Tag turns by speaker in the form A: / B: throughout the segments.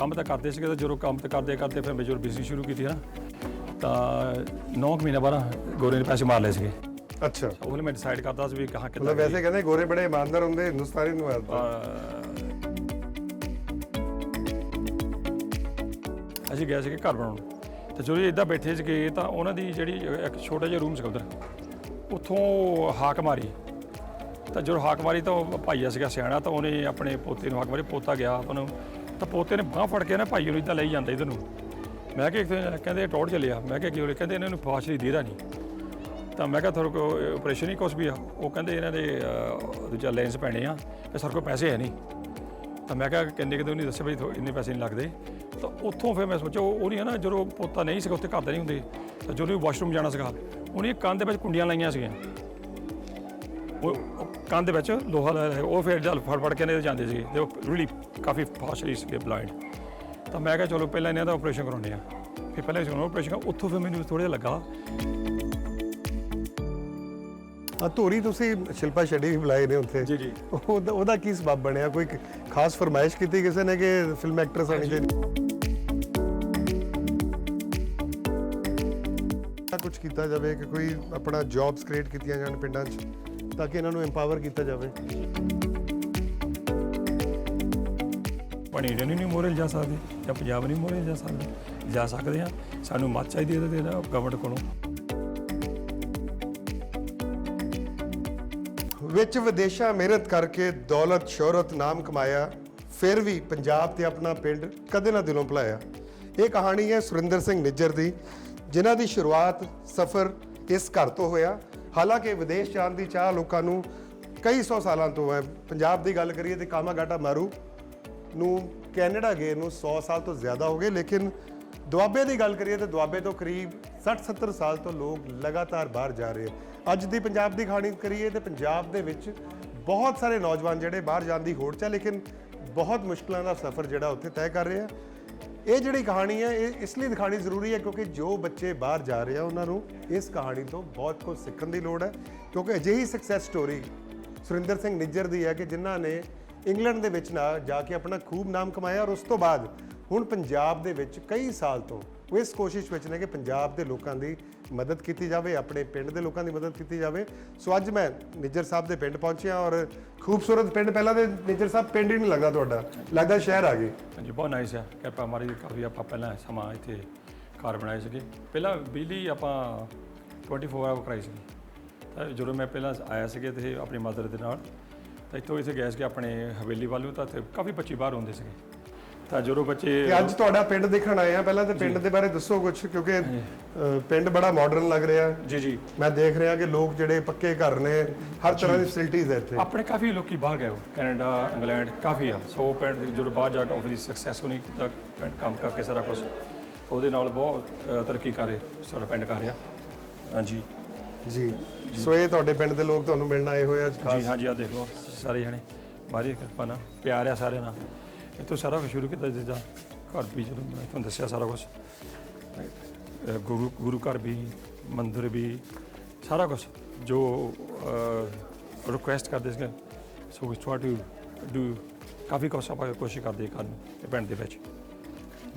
A: ਕੰਮ ਤਾਂ ਕਰਦੇ ਸੀਗੇ ਤਾਂ ਜਦੋਂ ਕੰਮ ਤਾਂ ਕਰਦੇ ਕਰਦੇ ਫਿਰ ਮੈਂ ਜਦੋਂ ਬਿਜ਼ਨਸ ਸ਼ੁਰੂ ਕੀਤੀ ਨਾ ਤਾਂ 9 ਮਹੀਨੇ ਬਾਅਦ ਗੋਰੇ ਨੇ ਪੈਸੇ ਮਾਰ ਲਏ ਸੀਗੇ।
B: ਅੱਛਾ।
A: ਉਹਨੇ ਮੈਂ ਡਿਸਾਈਡ ਕਰਦਾ ਸੀ ਵੀ ਕਹਾਂ
B: ਮਤਲਬ
A: ਕਿੱਦਾਂ
B: ਵੈਸੇ ਕਹਿੰਦੇ ਗੋਰੇ ਬੜੇ ਇਮਾਨਦਾਰ ਹੁੰਦੇ ਹਿੰਦੁਸਤਾਨੀ ਨੂੰ ਮਾਰਦੇ।
A: ਅਹ ਅਸੀਂ ਗਏ ਸੀਗੇ ਘਰ ਬਣਾਉਣ। ਤੇ ਜਦੋਂ ਇਦਾਂ ਬੈਠੇ ਸੀਗੇ ਤਾਂ ਉਹਨਾਂ ਦੀ ਜਿਹੜੀ ਇੱਕ ਛੋਟਾ ਜਿਹਾ ਰੂਮ ਸੀਗਾ ਉਧਰ। ਉੱਥੋਂ ਹਾਕ ਮਾਰੀ। ਤਾਂ ਜਦੋਂ ਹਾਕ ਮਾਰੀ ਤਾਂ ਉਹ ਭਾਈਆ ਸੀਗਾ ਸਿਆਣਾ ਤਾਂ ਉਹਨੇ ਆਪਣੇ ਪੋਤੇ ਨੂੰ ਹਾਕ ਮਾਰੀ ਪੋਤਾ ਗਿਆ ਉਹਨੂੰ ਤਾਂ ਪੋਤੇ ਨੇ ਬਾਹ ਫੜ ਕੇ ਨਾ ਭਾਈ ਨੂੰ ਇਦਾਂ ਲਈ ਜਾਂਦਾ ਇਧਰ ਨੂੰ। ਮੈਂ ਕਿਹਾ ਇੱਥੇ ਕਹਿੰਦੇ ਟੋੜ ਚੱਲਿਆ ਮੈਂ ਕਿਹਾ ਕੀ ਹੋਇਆ ਕਹਿੰਦੇ ਇਹਨਾਂ ਨੂੰ ਫਾਸ਼ਲੀ ਦੇਦਾ ਨਹੀਂ ਤਾਂ ਮੈਂ ਕਿਹਾ ਤੁਹਾਡੇ ਕੋਲ ਆਪਰੇਸ਼ਨ ਹੀ ਕੁਛ ਵੀ ਆ। ਉਹ ਕਹਿੰਦੇ ਇਹਨਾਂ ਦੇ ਦੂਜਾ ਲੈਂਸ ਪੈਣੇ ਆ। ਤੇ ਸਾਡੇ ਕੋਲ ਪੈਸੇ ਹੈ ਨਹੀਂ ਤਾਂ ਮੈਂ ਕਿਹਾ ਕਿੰਨੇ ਕਿਤੇ ਉਹਨੇ ਦੱਸਿਆ ਵੀ ਇੰਨੇ ਪੈਸੇ ਨਹੀਂ ਲੱਗਦੇ। ਤਾਂ ਉੱਥੋਂ ਫਿਰ ਮੈਂ ਸੋਚਿਆ, ਉਹ ਨਹੀਂ ਹੈ ਨਾ, ਜਦੋਂ ਪੋਤਾ ਨਹੀਂ ਸੀਗਾ, ਉੱਥੇ ਘਰ ਦਾ ਨਹੀਂ ਹੁੰਦੇ। ਤਾਂ ਜਦੋਂ ਵਾਸ਼ਰੂਮ ਜਾਣਾ ਸੀਗਾ, ਉਹਨੇ ਕੰਨ ਦੇ ਵਿੱਚ ਕੁੰਡੀਆਂ ਲਾਈਆਂ ਸੀਗੀਆਂ। ਉਹ ਕੰਨ ਦੇ ਵਿੱਚ ਲੋਹਾ ਲਾਇਆ ਹੈ। ਉਹ ਫਿਰ ਜਲ ਫੜ ਫੜ ਕੇ ਨੇ ਜਾਂਦੇ ਸੀਗੇ। ਤੇ ਉਹ ਰੀਲੀ ਕਾਫੀ ਫਾਸਟਲੀ ਸੀਗੇ ਬਲਾਈਂਡ ਤਾਂ ਮੈਂ ਕਿਹਾ ਚਲੋ ਪਹਿਲਾਂ ਇਹਨਾਂ ਦਾ ਆਪਰੇਸ਼ਨ ਕਰਾਉਂਦੇ ਆ ਫਿਰ ਪਹਿਲਾਂ ਇਸ ਆਪਰੇਸ਼ਨ ਉੱਥੋਂ ਫਿਰ ਮੈਨੂੰ ਥੋੜਾ ਜਿਹਾ ਲੱਗਾ।
B: ਆ ਧੋਰੀ ਤੁਸੀਂ ਸ਼ਿਲਪਾ ਸ਼ੈਡੀ ਵੀ ਬੁਲਾਏ ਨੇ ਉੱਥੇ।
A: ਜੀ, ਜੀ।
B: ਉਹਦਾ ਉਹਦਾ ਕੀ ਸਬਬ ਬਣਿਆ? ਕੋਈ ਖਾਸ ਫਰਮਾਇਸ਼ ਕੀਤੀ ਕਿਸੇ ਨੇ ਕਿ ਫਿਲਮ ਐਕਟਰਸ ਆਣੀ ਚਾਹੀਦੀ? ਕੁਝ ਕੀਤਾ ਜਾਵੇ ਕਿ ਕੋਈ ਆਪਣਾ ਜੌਬਸ ਕ੍ਰੀਏਟ ਕੀਤੀਆਂ ਜਾਣ ਪਿੰਡਾਂ 'ਚ? ਤਾਂ ਕਿ ਇਹਨਾਂ ਨੂੰ ਐਮਪਾਵਰ ਕੀਤਾ ਜਾਵੇ।
A: ਇੰਡੀਆ ਨਹੀਂ ਮੋਰੇ ਜਾ ਸਕਦੇ ਜਾਂ ਪੰਜਾਬ ਨਹੀਂ ਮੋਰੇ ਜਾ ਸਕਦੇ। ਜਾ ਸਕਦੇ ਆ ਸਾਨੂੰ ਮੱਤ ਚਾਹੀਦੀ ਹੈ ਇਹਦੇ ਗਵਰਨਮੈਂਟ ਕੋਲੋਂ।
B: ਵਿੱਚ ਵਿਦੇਸ਼ਾਂ ਮਿਹਨਤ ਕਰਕੇ ਦੌਲਤ ਸ਼ੋਹਰਤ ਨਾਮ ਕਮਾਇਆ ਫਿਰ ਵੀ ਪੰਜਾਬ ਤੇ ਆਪਣਾ ਪਿੰਡ ਕਦੇ ਨਾ ਦਿਲੋਂ ਭੁਲਾਇਆ। ਇਹ ਕਹਾਣੀ ਹੈ ਸੁਰਿੰਦਰ ਸਿੰਘ ਨਿੱਜਰ ਦੀ ਜਿਨ੍ਹਾਂ ਦੀ ਸ਼ੁਰੂਆਤ ਸਫ਼ਰ ਇਸ ਘਰ ਤੋਂ ਹੋਇਆ। ਹਾਲਾਂਕਿ ਵਿਦੇਸ਼ ਜਾਣ ਦੀ ਚਾਹ ਲੋਕਾਂ ਨੂੰ ਕਈ ਸੌ ਸਾਲਾਂ ਤੋਂ ਹੈ। ਪੰਜਾਬ ਦੀ ਗੱਲ ਕਰੀਏ ਤੇ ਕਾਮਾਗਾਟਾ ਮਾਰੂ ਨੂੰ ਕੈਨੇਡਾ ਗਏ ਨੂੰ 100 ਸਾਲ ਤੋਂ ਜ਼ਿਆਦਾ ਹੋ ਗਏ, ਲੇਕਿਨ ਦੁਆਬੇ ਦੀ ਗੱਲ ਕਰੀਏ ਤਾਂ ਦੁਆਬੇ ਤੋਂ ਕਰੀਬ 60-70 ਸਾਲ ਤੋਂ ਲੋਕ ਲਗਾਤਾਰ ਬਾਹਰ ਜਾ ਰਹੇ ਆ ਅੱਜ ਦੀ ਪੰਜਾਬ ਦੀ ਕਹਾਣੀ ਕਰੀਏ ਤੇ ਪੰਜਾਬ ਦੇ ਵਿੱਚ ਬਹੁਤ ਸਾਰੇ ਨੌਜਵਾਨ ਜਿਹੜੇ ਬਾਹਰ ਜਾਣ ਦੀ ਹੋੜ 'ਚ ਹੈ, ਲੇਕਿਨ ਬਹੁਤ ਮੁਸ਼ਕਲਾਂ ਦਾ ਸਫ਼ਰ ਜਿਹੜਾ ਉੱਥੇ ਤੈਅ ਕਰ ਰਹੇ ਆ ਇਹ ਜਿਹੜੀ ਕਹਾਣੀ ਹੈ, ਇਹ ਇਸ ਲਈ ਦਿਖਾਣੀ ਜ਼ਰੂਰੀ ਹੈ ਕਿਉਂਕਿ ਜੋ ਬੱਚੇ ਬਾਹਰ ਜਾ ਰਹੇ ਆ, ਉਹਨਾਂ ਨੂੰ ਇਸ ਕਹਾਣੀ ਤੋਂ ਬਹੁਤ ਕੁਝ ਸਿੱਖਣ ਦੀ ਲੋੜ ਹੈ। ਕਿਉਂਕਿ ਅਜਿਹੀ ਸਕਸੈਸ ਸਟੋਰੀ ਸੁਰਿੰਦਰ ਸਿੰਘ ਨਿੱਜਰ ਦੀ ਹੈ ਕਿ ਜਿਨ੍ਹਾਂ ਨੇ ਇੰਗਲੈਂਡ ਦੇ ਵਿੱਚ ਨਾ ਜਾ ਕੇ ਆਪਣਾ ਖੂਬ ਨਾਮ ਕਮਾਇਆ ਔਰ ਉਸ ਤੋਂ ਬਾਅਦ ਹੁਣ ਪੰਜਾਬ ਦੇ ਵਿੱਚ ਕਈ ਸਾਲ ਤੋਂ ਉਹ ਇਸ ਕੋਸ਼ਿਸ਼ ਵਿੱਚ ਨੇ ਕਿ ਪੰਜਾਬ ਦੇ ਲੋਕਾਂ ਦੀ ਮਦਦ ਕੀਤੀ ਜਾਵੇ, ਆਪਣੇ ਪਿੰਡ ਦੇ ਲੋਕਾਂ ਦੀ ਮਦਦ ਕੀਤੀ ਜਾਵੇ। ਸੋ ਅੱਜ ਮੈਂ ਨਿੱਜਰ ਸਾਹਿਬ ਦੇ ਪਿੰਡ ਪਹੁੰਚਿਆ ਔਰ ਖੂਬਸੂਰਤ ਪਿੰਡ, ਪਹਿਲਾਂ ਤੇ ਨਿੱਜਰ ਸਾਹਿਬ ਪਿੰਡ ਹੀ ਨਹੀਂ ਲੱਗਦਾ ਤੁਹਾਡਾ, ਲੱਗਦਾ ਸ਼ਹਿਰ ਆ ਗਏ।
A: ਹਾਂਜੀ, ਬਹੁਤ ਨਾਈਸ ਆ। ਕਿਰਪਾ ਮਾਰੀ ਕਾਫੀ ਆਪਾਂ ਪਹਿਲਾਂ ਸਮਾਂ ਇੱਥੇ ਘਰ ਬਣਾਏ ਸੀਗੇ। ਪਹਿਲਾਂ ਬਿਜਲੀ ਆਪਾਂ 24 ਆਵਰ ਕਰਾਈ ਸੀ ਤਾਂ ਜਦੋਂ ਮੈਂ ਪਹਿਲਾਂ ਆਇਆ ਸੀਗੇ ਤੇ ਆਪਣੀ ਮਦਰ ਦੇ ਨਾਲ, ਤਾਂ ਇੱਥੋਂ ਇੱਥੇ ਗਏ ਸੀਗੇ ਆਪਣੇ ਹਵੇਲੀ ਵੱਲ ਨੂੰ, ਤਾਂ ਇੱਥੇ ਕਾਫੀ ਬੱਚੇ ਬਾਹਰ ਹੁੰਦੇ ਸੀਗੇ। ਤਾਂ ਜਦੋਂ ਬੱਚੇ
B: ਤੇ ਅੱਜ ਤੁਹਾਡਾ ਪਿੰਡ ਦੇਖਣ ਆਏ ਆ ਪਹਿਲਾਂ ਤੇ ਪਿੰਡ ਦੇ ਬਾਰੇ ਦੱਸੋ ਕੁਝ ਕਿਉਂਕਿ ਅ, ਪਿੰਡ ਬੜਾ ਮਾਡਰਨ ਲੱਗ ਰਿਹਾ।
A: ਜੀ ਜੀ।
B: ਮੈਂ ਦੇਖ ਰਿਹਾ ਕਿ ਲੋਕ ਜਿਹੜੇ ਪੱਕੇ ਘਰ ਨੇ ਹਰ ਤਰ੍ਹਾਂ ਦੀ ਫੈਸਿਲਿਟੀਜ਼ ਹੈ ਇੱਥੇ।
A: ਆਪਣੇ ਕਾਫੀ ਲੋਕੀ ਬਾਹਰ ਗਏ ਹੋ ਕੈਨੇਡਾ ਇੰਗਲੈਂਡ ਕਾਫੀ ਆ। ਸੋ ਪਿੰਡ ਦੇ ਜਦੋਂ ਬਾਹਰ ਜਾ ਕੇ ਆਫਿਸ ਦੀ ਸਕਸੈਸ ਹੋਣੀ ਤਾਂ ਪਿੰਡ ਕੰਮ ਕਰਕੇ ਸਾਰਾ ਕੁਝ ਉਹਦੇ ਨਾਲ ਬਹੁਤ ਅ, ਤਰੱਕੀ ਕਰੇ ਸਾਡਾ ਪਿੰਡ ਕਰ ਰਿਹਾ। ਹਾਂਜੀ।
B: ਜੀ। ਸੋ ਇਹ ਤੁਹਾਡੇ ਪਿੰਡ ਦੇ ਲੋਕ ਤੁਹਾਨੂੰ ਮਿਲਣ ਆਏ ਹੋਏ ਆ ਅੱਜ
A: ਜੀ
B: ਖਾਸ।
A: ਹਾਂਜੀ ਆ ਦੇਖ ਲਓ ਸਾਰੇ ਜਣੇ। ਮਾਰੀ ਕਿਰਪਾ ਨਾਲ। ਪਿਆਰ ਆ ਸਾਰਿਆਂ ਨਾਲ। ਇੱਥੋਂ ਸਾਰਾ ਕੁਛ ਸ਼ੁਰੂ ਕੀਤਾ ਜਿੱਦਾਂ ਘਰ ਵੀ ਜਦੋਂ ਮੈਂ ਤੁਹਾਨੂੰ ਦੱਸਿਆ ਸਾਰਾ ਕੁਝ ਗੁਰੂ ਗੁਰੂ ਘਰ ਵੀ ਮੰਦਿਰ ਵੀ ਸਾਰਾ ਕੁਝ ਜੋ ਰਿਕੁਐਸਟ ਕਰਦੇ ਸੀਗੇ so we try to do ਕਾਫੀ ਕੁਛ ਆਪਾਂ ਕੋਸ਼ਿਸ਼ ਕਰਦੇ ਕਰਨ ਇਹ ਪਿੰਡ ਦੇ ਵਿੱਚ।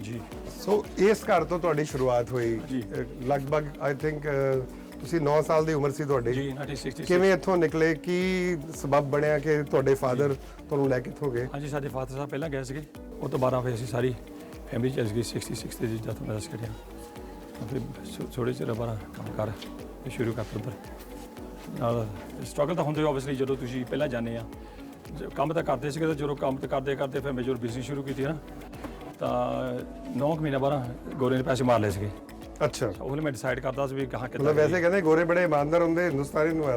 A: ਜੀ।
B: ਸੋ ਇਸ ਘਰ ਤੋਂ ਤੁਹਾਡੀ ਸ਼ੁਰੂਆਤ ਹੋਈ।
A: ਜੀ।
B: ਅ, ਲਗਭਗ ਆਈ ਥਿੰਕ ਤੁਸੀਂ 9 ਸਾਲ ਦੀ ਉਮਰ ਸੀ ਤੁਹਾਡੀ।
A: ਜੀ 1966
B: ਕਿਵੇਂ ਇੱਥੋਂ ਨਿਕਲੇ? ਕੀ ਸਬਬ ਬਣਿਆ ਕਿ ਤੁਹਾਡੇ ਫਾਦਰ ਤੁਹਾਨੂੰ ਲੈ ਕੇ ਇੱਥੋਂ ਗਏ?
A: ਹਾਂਜੀ ਸਾਡੇ ਫਾਦਰ ਸਾਹਿਬ ਪਹਿਲਾਂ ਗਏ ਸੀਗੇ। ਉਹ ਤੋਂ 12 ਵਜੇ ਅਸੀਂ ਸਾਰੀ ਫੈਮਿਲੀ ਚੱਲ ਗਈ 66 ਦੇ ਜਦ ਮੈਂ ਦੱਸ ਕਰਿਆ ਫਿਰ ਥੋੜੇ ਚਿਰ ਬਾਅਦ ਕੰਮ ਕਰ ਸ਼ੁਰੂ ਕਰ ਉੱਧਰ ਨਾਲ ਸਟਰਗਲ ਤਾਂ ਹੁੰਦੇ ਆਬਵੀਅਸਲੀ ਜਦੋਂ ਤੁਸੀਂ ਪਹਿਲਾਂ ਜਾਂਦੇ ਆ। ਕੰਮ ਤਾਂ ਕਰਦੇ ਸੀਗੇ ਤਾਂ ਜਦੋਂ ਕੰਮ ਤੇ ਕਰਦੇ ਕਰਦੇ ਫਿਰ ਮੈਂ ਜਦੋਂ ਬਿਜ਼ਨਸ ਸ਼ੁਰੂ ਕੀਤੀ ਨਾ ਤਾਂ 9 ਮਹੀਨੇ ਬਾਅਦ ਗੋਰੇ ਨੇ ਪੈਸੇ ਮਾਰ ਲਏ ਸੀਗੇ।
B: ਅੱਛਾ।
A: ਉਹਨੇ ਮੈਂ ਡਿਸਾਈਡ ਕਰਦਾ ਸੀ ਵੀ ਕਹਾਂ ਕਿੱਦਾਂ
B: ਮਤਲਬ ਵੈਸੇ ਕਹਿੰਦੇ ਗੋਰੇ ਬੜੇ ਇਮਾਨਦਾਰ ਹੁੰਦੇ ਹਿੰਦੁਸਤਾਨੀ ਨੂੰ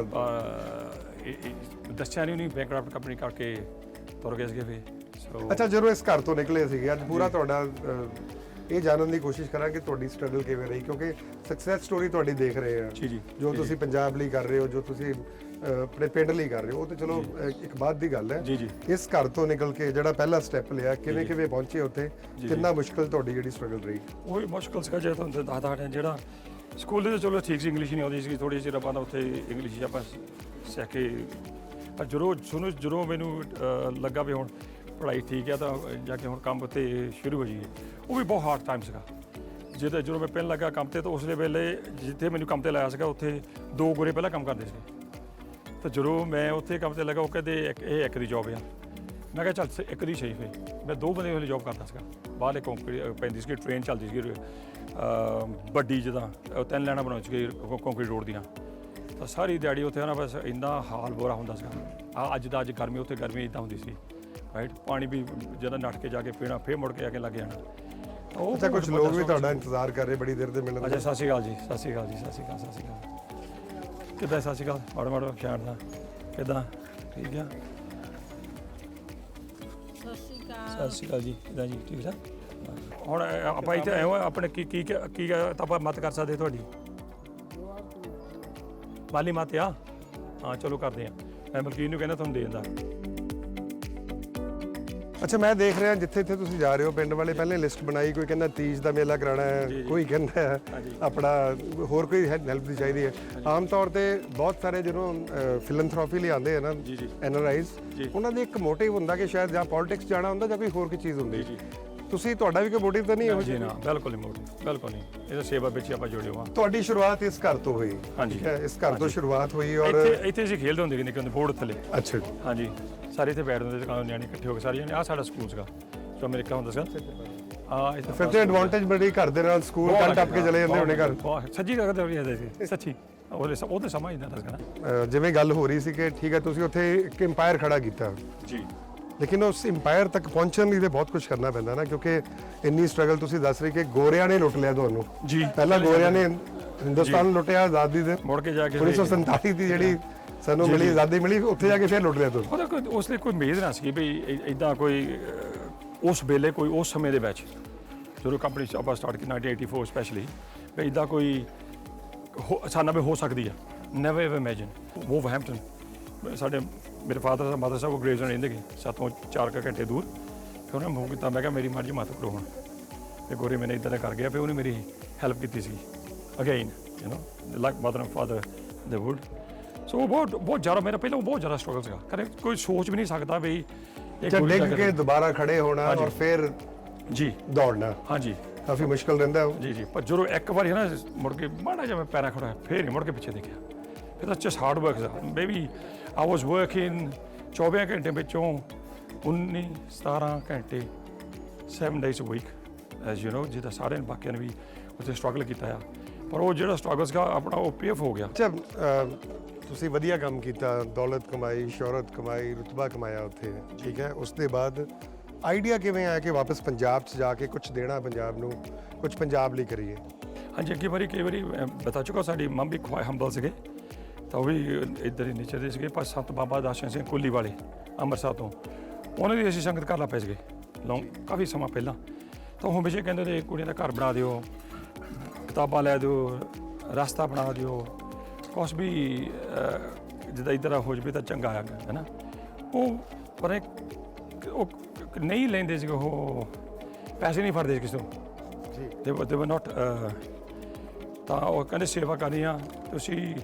A: ਇਹ ਦੱਸਿਆ ਨਹੀਂ ਉਹਨੇ ਬੈਂਕਰਪਟ ਕੰਪਨੀ ਕਰਕੇ ਤੁਰ ਗਏ ਸੀਗੇ ਸੋ
B: ਅੱਛਾ ਜਦੋਂ ਇਸ ਘਰ ਤੋਂ ਨਿਕਲੇ ਸੀਗੇ ਅੱਜ ਪੂਰਾ ਤੁਹਾਡਾ ਇਹ ਜਾਣਨ ਦੀ ਕੋਸ਼ਿਸ਼ ਕਰਾਂ ਕਿ ਤੁਹਾਡੀ ਸਟਰਗਲ ਕਿਵੇਂ ਰਹੀ ਕਿਉਂਕਿ ਸਕਸੈਸ ਸਟੋਰੀ ਤੁਹਾਡੀ ਦੇਖ ਰਹੇ ਆ।
A: ਜੀ ਜੀ।
B: ਜੋ
A: ਜੀ,
B: ਤੁਸੀਂ ਪੰਜਾਬ ਲਈ ਕਰ ਰਹੇ ਹੋ ਜੋ ਤੁਸੀਂ ਆਪਣੇ ਪਿੰਡ ਲਈ ਕਰ ਰਹੇ ਹੋ ਉਹ ਤਾਂ ਚਲੋ ਇੱਕ ਬਾਅਦ ਦੀ ਗੱਲ ਹੈ।
A: ਜੀ ਜੀ।
B: ਇਸ ਘਰ ਤੋਂ ਨਿਕਲ ਕੇ ਜਿਹੜਾ ਪਹਿਲਾ ਸਟੈਪ ਲਿਆ ਕਿਵੇਂ। ਕਿਵੇਂ ਪਹੁੰਚੇ ਉੱਥੇ। ਕਿੰਨਾ ਮੁਸ਼ਕਲ ਤੁਹਾਡੀ ਜਿਹੜੀ ਸਟਰਗਲ ਰਹੀ?
A: ਉਹ ਵੀ ਮੁਸ਼ਕਲ ਸੀਗਾ ਜੇ ਤੁਹਾਨੂੰ ਦੱਸਦਾ ਹਾਂ ਜਿਹੜਾ ਸਕੂਲ ਦੇ ਤਾਂ ਚਲੋ ਠੀਕ ਸੀ ਇੰਗਲਿਸ਼ ਨਹੀਂ ਆਉਂਦੀ ਸੀ ਥੋੜੀ ਜਿਹੀ ਆਪਾਂ ਤਾਂ ਉੱਥੇ ਇੰਗਲਿਸ਼ ਆਪਾਂ ਸਿੱਖ ਕੇ ਪਰ ਜਦੋਂ ਸੁਣੋ ਜਦੋਂ ਮੈਨੂੰ ਲੱਗਾ ਵੀ ਹੁਣ ਪੜ੍ਹਾਈ ਠੀਕ ਹੈ ਤਾਂ ਜਾ ਕੇ ਹੁਣ ਕੰਮ ਤੇ ਸ਼ੁਰੂ ਹੋ ਜਾਈਏ। ਉਹ ਵੀ ਬਹੁਤ ਹਾਰਡ ਟਾਈਮ ਸੀਗਾ। ਜਦੋਂ ਜਦੋਂ ਮੈਂ ਪਹਿਲਾਂ ਲੱਗਾ ਕੰਮ ਤੇ ਤਾਂ ਉਸਦੇ ਵੇਲੇ ਜਿੱਥੇ ਮੈਨੂੰ ਕੰਮ ਤੇ ਲਾਇਆ ਸੀਗਾ, ਉੱਥੇ ਦੋ ਗੋਰੇ ਪਹਿਲਾਂ ਕੰਮ ਕਰਦੇ ਸੀ ਤਾਂ ਜਦੋਂ ਮੈਂ ਉੱਥੇ ਕੰਮ ਤੇ ਲੱਗਾ, ਉਹ ਕਹਿੰਦੇ ਇੱਕ, ਇਹ ਇੱਕ ਦੀ ਜੌਬ ਆ। ਮੈਂ ਕਿਹਾ ਚੱਲ ਸ- ਇੱਕ ਦੀ ਸਹੀ ਫੇ ਮੈਂ ਦੋ ਬੰਦੇ ਵਾਲੀ ਜੌਬ ਕਰਦਾ ਸੀਗਾ। ਬਾਹਰਲੇ ਕੰਕਰੀਟ ਪੈਂਦੀ ਸੀ ਟ੍ਰੇਨ ਚੱਲਦੀ ਸੀ ਵੱਡੀ ਜਿੱਦਾਂ ਤਿੰਨ ਲੈਣਾ ਬਣਾਉ ਸੀ ਕੰਕਰੀਟ ਰੋਡ ਦੀਆਂ। ਤਾਂ ਸਾਰੀ ਦਿਹਾੜੀ ਉੱਥੇ ਨਾ ਬਸ ਇੰਨਾ ਹਾਲ ਬੁਰਾ ਹੁੰਦਾ ਸੀਗਾ। ਆ ਅੱਜ ਦਾ ਅੱਜ ਗਰਮੀ, ਉੱਥੇ ਗਰਮੀ ਇਦਾਂ ਹੁੰਦੀ ਸੀ। ਰਾਈਟ? ਪਾਣੀ ਵੀ ਜਦੋਂ ਨੱਠ ਕੇ ਜਾ ਕੇ ਪੀਣਾ ਫੇਰ ਮੁੜ ਕੇ ਆ ਕੇ ਲੱਗ ਜਾਣਾ। ਉਹ
B: ਅੱਛਾ ਕੁਝ ਲੋਕ ਵੀ ਤੁਹਾਡਾ ਇੰਤਜ਼ਾਰ ਕਰ ਰਹੇ ਬੜੀ ਦੇਰ ਦੇ ਮਿਲਣ
A: ਅੱਛਾ
B: ਦਾ।
A: ਸਤਿ ਸ਼੍ਰੀ ਅਕਾਲ ਜੀ ਸਤਿ ਸ਼੍ਰੀ ਅਕਾਲ ਜੀ ਸਤਿ ਸ਼੍ਰੀ ਅਕਾਲ ਸਤਿ ਸ਼੍ਰੀ ਅਕਾਲ। ਕਿੱਦਾਂ ਸਤਿ ਸ਼੍ਰੀ ਅਕਾਲ? ਮਾੜਾ ਮਾੜਾ ਪਛਾਣ ਦਾ ਕਿੱਦਾਂ? ਠੀਕ ਆ?
C: ਸਤਿ ਸ਼੍ਰੀ ਅਕਾਲ।
A: ਸਤਿ ਸ਼੍ਰੀ ਅਕਾਲ ਜੀ। ਕਿੱਦਾਂ ਜੀ? ਠੀਕ ਠਾਕ ਹੁਣ ਆਪਾਂ ਇੱਥੇ ਆਏ ਹੋਏ ਆਪਣੇ ਕੀ ਕੀ ਕੀ ਤਾਂ ਆਪਾਂ ਮਤ ਕਰ ਸਕਦੇ ਤੁਹਾਡੀ? ਮਾਲੀ ਮਤ ਆ? ਹਾਂ ਚਲੋ ਕਰਦੇ ਆ। ਮੈਂ ਮਲਕੀਨ ਨੂੰ ਕਹਿੰਦਾ ਤੁਹਾਨੂੰ ਦੇ ਦਿੰਦਾ।
B: ਅੱਛਾ ਮੈਂ ਦੇਖ ਰਿਹਾ ਜਿੱਥੇ ਇੱਥੇ ਤੁਸੀਂ ਜਾ ਰਹੇ ਹੋ ਪਿੰਡ ਵਾਲੇ ਪਹਿਲੇ ਲਿਸਟ ਬਣਾਈ ਕੋਈ ਕਹਿੰਦਾ ਤੀਜ ਦਾ ਮੇਲਾ ਕਰਾਉਣਾ
A: ਜੀ,
B: ਹੈ। ਕੋਈ ਕਹਿੰਦਾ। ਆਪਣਾ ਹੋਰ ਕੋਈ ਹੈਲਪ ਦੀ ਚਾਹੀਦੀ ਹੈ ਆਮ ਤੌਰ ਤੇ ਬਹੁਤ ਸਾਰੇ ਜਦੋਂ ਫਿਲੈਂਥਰੋਪੀ ਲਈ ਆਉਂਦੇ ਆ ਨਾ। ਐਨਆਰਆਈਜ਼। ਉਹਨਾਂ ਦੀ ਇੱਕ ਮੋਟਿਵ ਹੁੰਦਾ ਕਿ ਸ਼ਾਇਦ ਜਾਂ ਪੋਲਿਟਿਕਸ ਜਾਣਾ ਹੁੰਦਾ ਜਾਂ ਕੋਈ ਹੋਰ ਕੋਈ ਚੀਜ਼ ਹੁੰਦੀ। ਤੁਸੀਂ ਤੁਹਾਡਾ ਵੀ ਕੋਈ ਮੋਟਿਵ ਤਾਂ ਨਹੀਂ ਇਹੋ
A: ਜੀ ਨਾ ਬਿਲਕੁਲ ਨਹੀਂ ਮੋੜੀ ਬਿਲਕੁਲ ਨਹੀਂ ਇਹ ਤਾਂ ਸੇਵਾ ਵਿੱਚ ਆਪਾਂ ਜੁੜੇ ਹਾਂ
B: ਤੁਹਾਡੀ ਸ਼ੁਰੂਆਤ ਇਸ ਘਰ ਤੋਂ ਹੋਈ
A: ਹਾਂਜੀ।
B: ਇਸ ਘਰ ਤੋਂ ਸ਼ੁਰੂਆਤ ਹੋਈ ਔਰ
A: ਇੱਥੇ ਇੱਥੇ ਅਸੀਂ ਖੇਡਦੇ ਹੁੰਦੇ ਸੀ ਨਿੱਕੇ ਹੁੰਦੇ ਬੋਰਡ ਥੱਲੇ
B: ਅੱਛਾ ਜੀ
A: ਹਾਂਜੀ ਸਾਰੇ ਇੱਥੇ ਬੈਠਦੇ ਹੁੰਦੇ ਸੀ ਕਾਨੂੰ ਨਿਆਣੇ ਇਕੱਠੇ ਹੋ ਕੇ ਸਾਰੇ ਜਾਣੇ ਆ ਸਾਡਾ ਸਕੂਲ ਸੀਗਾ। ਜੋ ਅਮਰੀਕਾ ਹੁੰਦਾ ਸੀਗਾ। ਆ ਇੱਥੇ
B: ਫਿਰ ਤੇ ਐਡਵਾਂਟੇਜ ਬੜੀ ਘਰ ਦੇ ਨਾਲ ਸਕੂਲ ਕੰਨ ਟੱਪ ਕੇ ਚਲੇ ਜਾਂਦੇ ਹੋਣੇ ਘਰ।
A: ਸੱਚੀ ਗੱਲ ਕਰਦੇ ਹੋਣੀ ਸੀ ਸੱਚੀ। ਉਹਦੇ ਸ- ਉਹ ਤੇ ਹੀ ਸੀਗਾ
B: ਜਿਵੇਂ ਗੱਲ ਹੋ ਰਹੀ ਸੀ ਕਿ ਠੀਕ ਹੈ ਤੁਸੀਂ ਉੱਥੇ ਇੱਕ ਇੰਪਾਇਰ ਖੜਾ ਕੀਤਾ।
A: ਜੀ।
B: ਲੇਕਿਨ ਉਸ ਇੰਪਾਇਰ ਤੱਕ ਪਹੁੰਚਣ ਲਈ ਤੇ ਬਹੁਤ ਕੁਝ ਕਰਨਾ ਪੈਂਦਾ ਨਾ ਕਿਉਂਕਿ ਇੰਨੀ ਸਟਰਗਲ ਤੁਸੀਂ ਦੱਸ ਰਹੇ ਕਿ ਗੋਰਿਆਂ ਨੇ ਲੁੱਟ ਲਿਆ ਤੁਹਾਨੂੰ।
A: ਜੀ।
B: ਪਹਿਲਾਂ ਗੋਰਿਆਂ ਨੇ ਹਿੰਦੁਸਤਾਨ ਲੁੱਟਿਆ ਆਜ਼ਾਦੀ ਦੇ
A: ਮੁੜ ਕੇ ਜਾ ਕੇ
B: 1947 ਦੀ ਜਿਹੜੀ ਸਾਨੂੰ ਮਿਲੀ ਆਜ਼ਾਦੀ ਮਿਲੀ ਉੱਥੇ ਜਾ ਕੇ ਫਿਰ ਲੁੱਟ ਲਿਆ
A: ਉਹਦਾ ਕੋਈ ਉਸ ਲਈ ਕੋਈ ਉਮੀਦ ਨਾ ਸੀ ਵੀ ਇਦਾਂ ਕੋਈ ਉਸ ਵੇਲੇ ਕੋਈ ਉਸ ਸਮੇਂ ਦੇ ਵਿੱਚ ਜਦੋਂ ਕੰਪਨੀ ਆਪਾਂ ਸਟਾਰਟ ਕੀਤੀ 1984 ਸਪੈਸ਼ਲੀ ਵੀ ਇਦਾਂ ਕੋਈ ਸਾਡਾ ਵੀ ਹੋ ਸਕਦੀ ਹੈ ਨੈਵਰ ਐਵਰ ਇਮੇਜਿਨ ਉਹ ਹੈਮਪਟਨ ਸਾਡੇ ਮੇਰੇ ਫਾਦਰ ਸਾਹਿਬ ਮਦਰ ਸਾਹਿਬ ਉਹ ਗ੍ਰੇਜ਼ਨ ਰਹਿੰਦੇ ਗਏ ਸਾਤੋਂ 4 ਘੰਟੇ ਦੂਰ। ਫਿਰ ਉਹਨੇ ਮੂੰਹ ਕੀਤਾ ਮੈਂ ਕਿਹਾ ਮੇਰੀ ਮਰਜ਼ੀ ਮਤ ਕਰੋ ਹੁਣ। ਤੇ ਗੋਰੇ ਮੈਨੇ ਇਦਾਂ ਦਾ ਕਰ ਗਿਆ ਫਿਰ ਉਹਨੇ ਮੇਰੀ ਹੈਲਪ ਕੀਤੀ ਸੀ again you know like mother and father ਦੇ ਵੁੱਡ ਸੋ ਉਹ ਬਹੁਤ ਬਹੁਤ ਜ਼ਿਆਦਾ ਮੇਰਾ ਪਹਿਲਾਂ ਬਹੁਤ ਜ਼ਿਆਦਾ ਸਟਰਗਲ ਸੀਗਾ। ਕਦੇ ਕੋਈ ਸੋਚ ਵੀ ਨਹੀਂ ਸਕਦਾ ਵੀ ਇਹ
B: ਜਾਂ ਡਿੱਗ ਕੇ ਦੁਬਾਰਾ ਖੜੇ ਹੋਣਾ। ਔਰ ਫਿਰ
A: ਜੀ।
B: ਦੌੜਨਾ।
A: ਹਾਂਜੀ।
B: ਕਾਫੀ ਮੁਸ਼ਕਲ ਰਹਿੰਦਾ ਉਹ।
A: ਜੀ ਜੀ। ਪਰ ਜਦੋਂ ਇੱਕ ਵਾਰੀ ਨਾ ਮੁੜ ਕੇ ਮਾੜਾ ਜਿਹਾ ਮੈਂ ਪੈਰਾਂ ਖੜਾ ਫੇਰ ਨਹੀਂ ਮੁੜ ਕੇ ਪਿੱਛੇ ਦੇਖਿਆ। ਫਿਰ ਤਾਂ just hard work baby I was working 24 ਘੰਟੇ ਵਿੱਚੋਂ 19 17 ਘੰਟੇ 7 days a week as you know ਜਿਹਦਾ ਸਾਰਿਆਂ ਨੇ ਬਾਕੀਆਂ ਨੇ ਵੀ ਉੱਥੇ ਸਟਰਗਲ ਕੀਤਾ ਆ। ਪਰ ਉਹ ਜਿਹੜਾ ਸਟਰਗਲ ਸੀਗਾ ਆਪਣਾ ਉਹ ਪੇਫ ਹੋ ਗਿਆ।
B: ਅੱਛਾ ਅਹ, ਤੁਸੀਂ ਵਧੀਆ ਕੰਮ ਕੀਤਾ ਦੌਲਤ ਕਮਾਈ ਸ਼ੋਹਰਤ ਕਮਾਈ ਰੁਤਬਾ ਕਮਾਇਆ ਉੱਥੇ ਠੀਕ ਹੈ? ਉਸ ਦੇ ਬਾਅਦ ਆਈਡੀਆ ਕਿਵੇਂ ਆਇਆ ਕਿ ਵਾਪਸ ਪੰਜਾਬ 'ਚ ਜਾ ਕੇ ਕੁਝ ਦੇਣਾ ਪੰਜਾਬ ਨੂੰ ਕੁਝ ਪੰਜਾਬ ਲਈ ਕਰੀਏ?
A: ਹਾਂਜੀ ਅੱਗੇ ਵਾਰੀ ਕਈ ਵਾਰੀ ਅਹ, ਬਤਾ ਚੁੱਕਾ ਸਾਡੀ ਮੰਮ ਵੀ ਖੁਆਇ ਹੰਬਲ ਸੀਗੇ ਤਾਂ ਉਹ ਵੀ ਇੱਧਰ ਹੀ ਨੀਚੇ ਦੇ ਸੀਗੇ ਪਰ ਸੰਤ ਬਾਬਾ ਦਾਸ਼ਨ ਸਿੰਘ ਕੋਲੀ ਵਾਲੇ ਅੰਮ੍ਰਿਤਸਰ ਤੋਂ ਉਹਨਾਂ ਦੀ ਅਸੀਂ ਸੰਗਤ ਘਰ ਲਾ ਪਏ ਸੀਗੇ ਲੌਂਗ ਕਾਫੀ ਸਮਾਂ ਪਹਿਲਾਂ ਤਾਂ ਉਹ ਹਮੇਸ਼ਾ ਕਹਿੰਦੇ ਨੇ ਕੁੜੀਆਂ ਦਾ ਘਰ ਬਣਾ ਦਿਓ ਕਿਤਾਬਾਂ ਲੈ ਦਿਓ ਰਸਤਾ ਬਣਾ ਦਿਓ ਕੁਛ ਵੀ ਜਿੱਦਾਂ ਇੱਧਰ ਹੋ ਜਵੇ ਤਾਂ ਚੰਗਾ ਆ ਹੈ ਨਾ ਉਹ ਪਰ ਇੱਕ- ਉਹ ਨਹੀਂ ਲੈਂਦੇ ਸੀ ਉਹ ਪੈਸੇ ਨਹੀਂ ਫੜਦੇ ਕਿਸੇ ਤੋਂ।
B: ਜੀ।
A: They were not uh, ਤਾਂ ਉਹ ਕਹਿੰਦੇ ਸੇਵਾ ਕਰਨੀ ਆ ਤੁਸੀਂ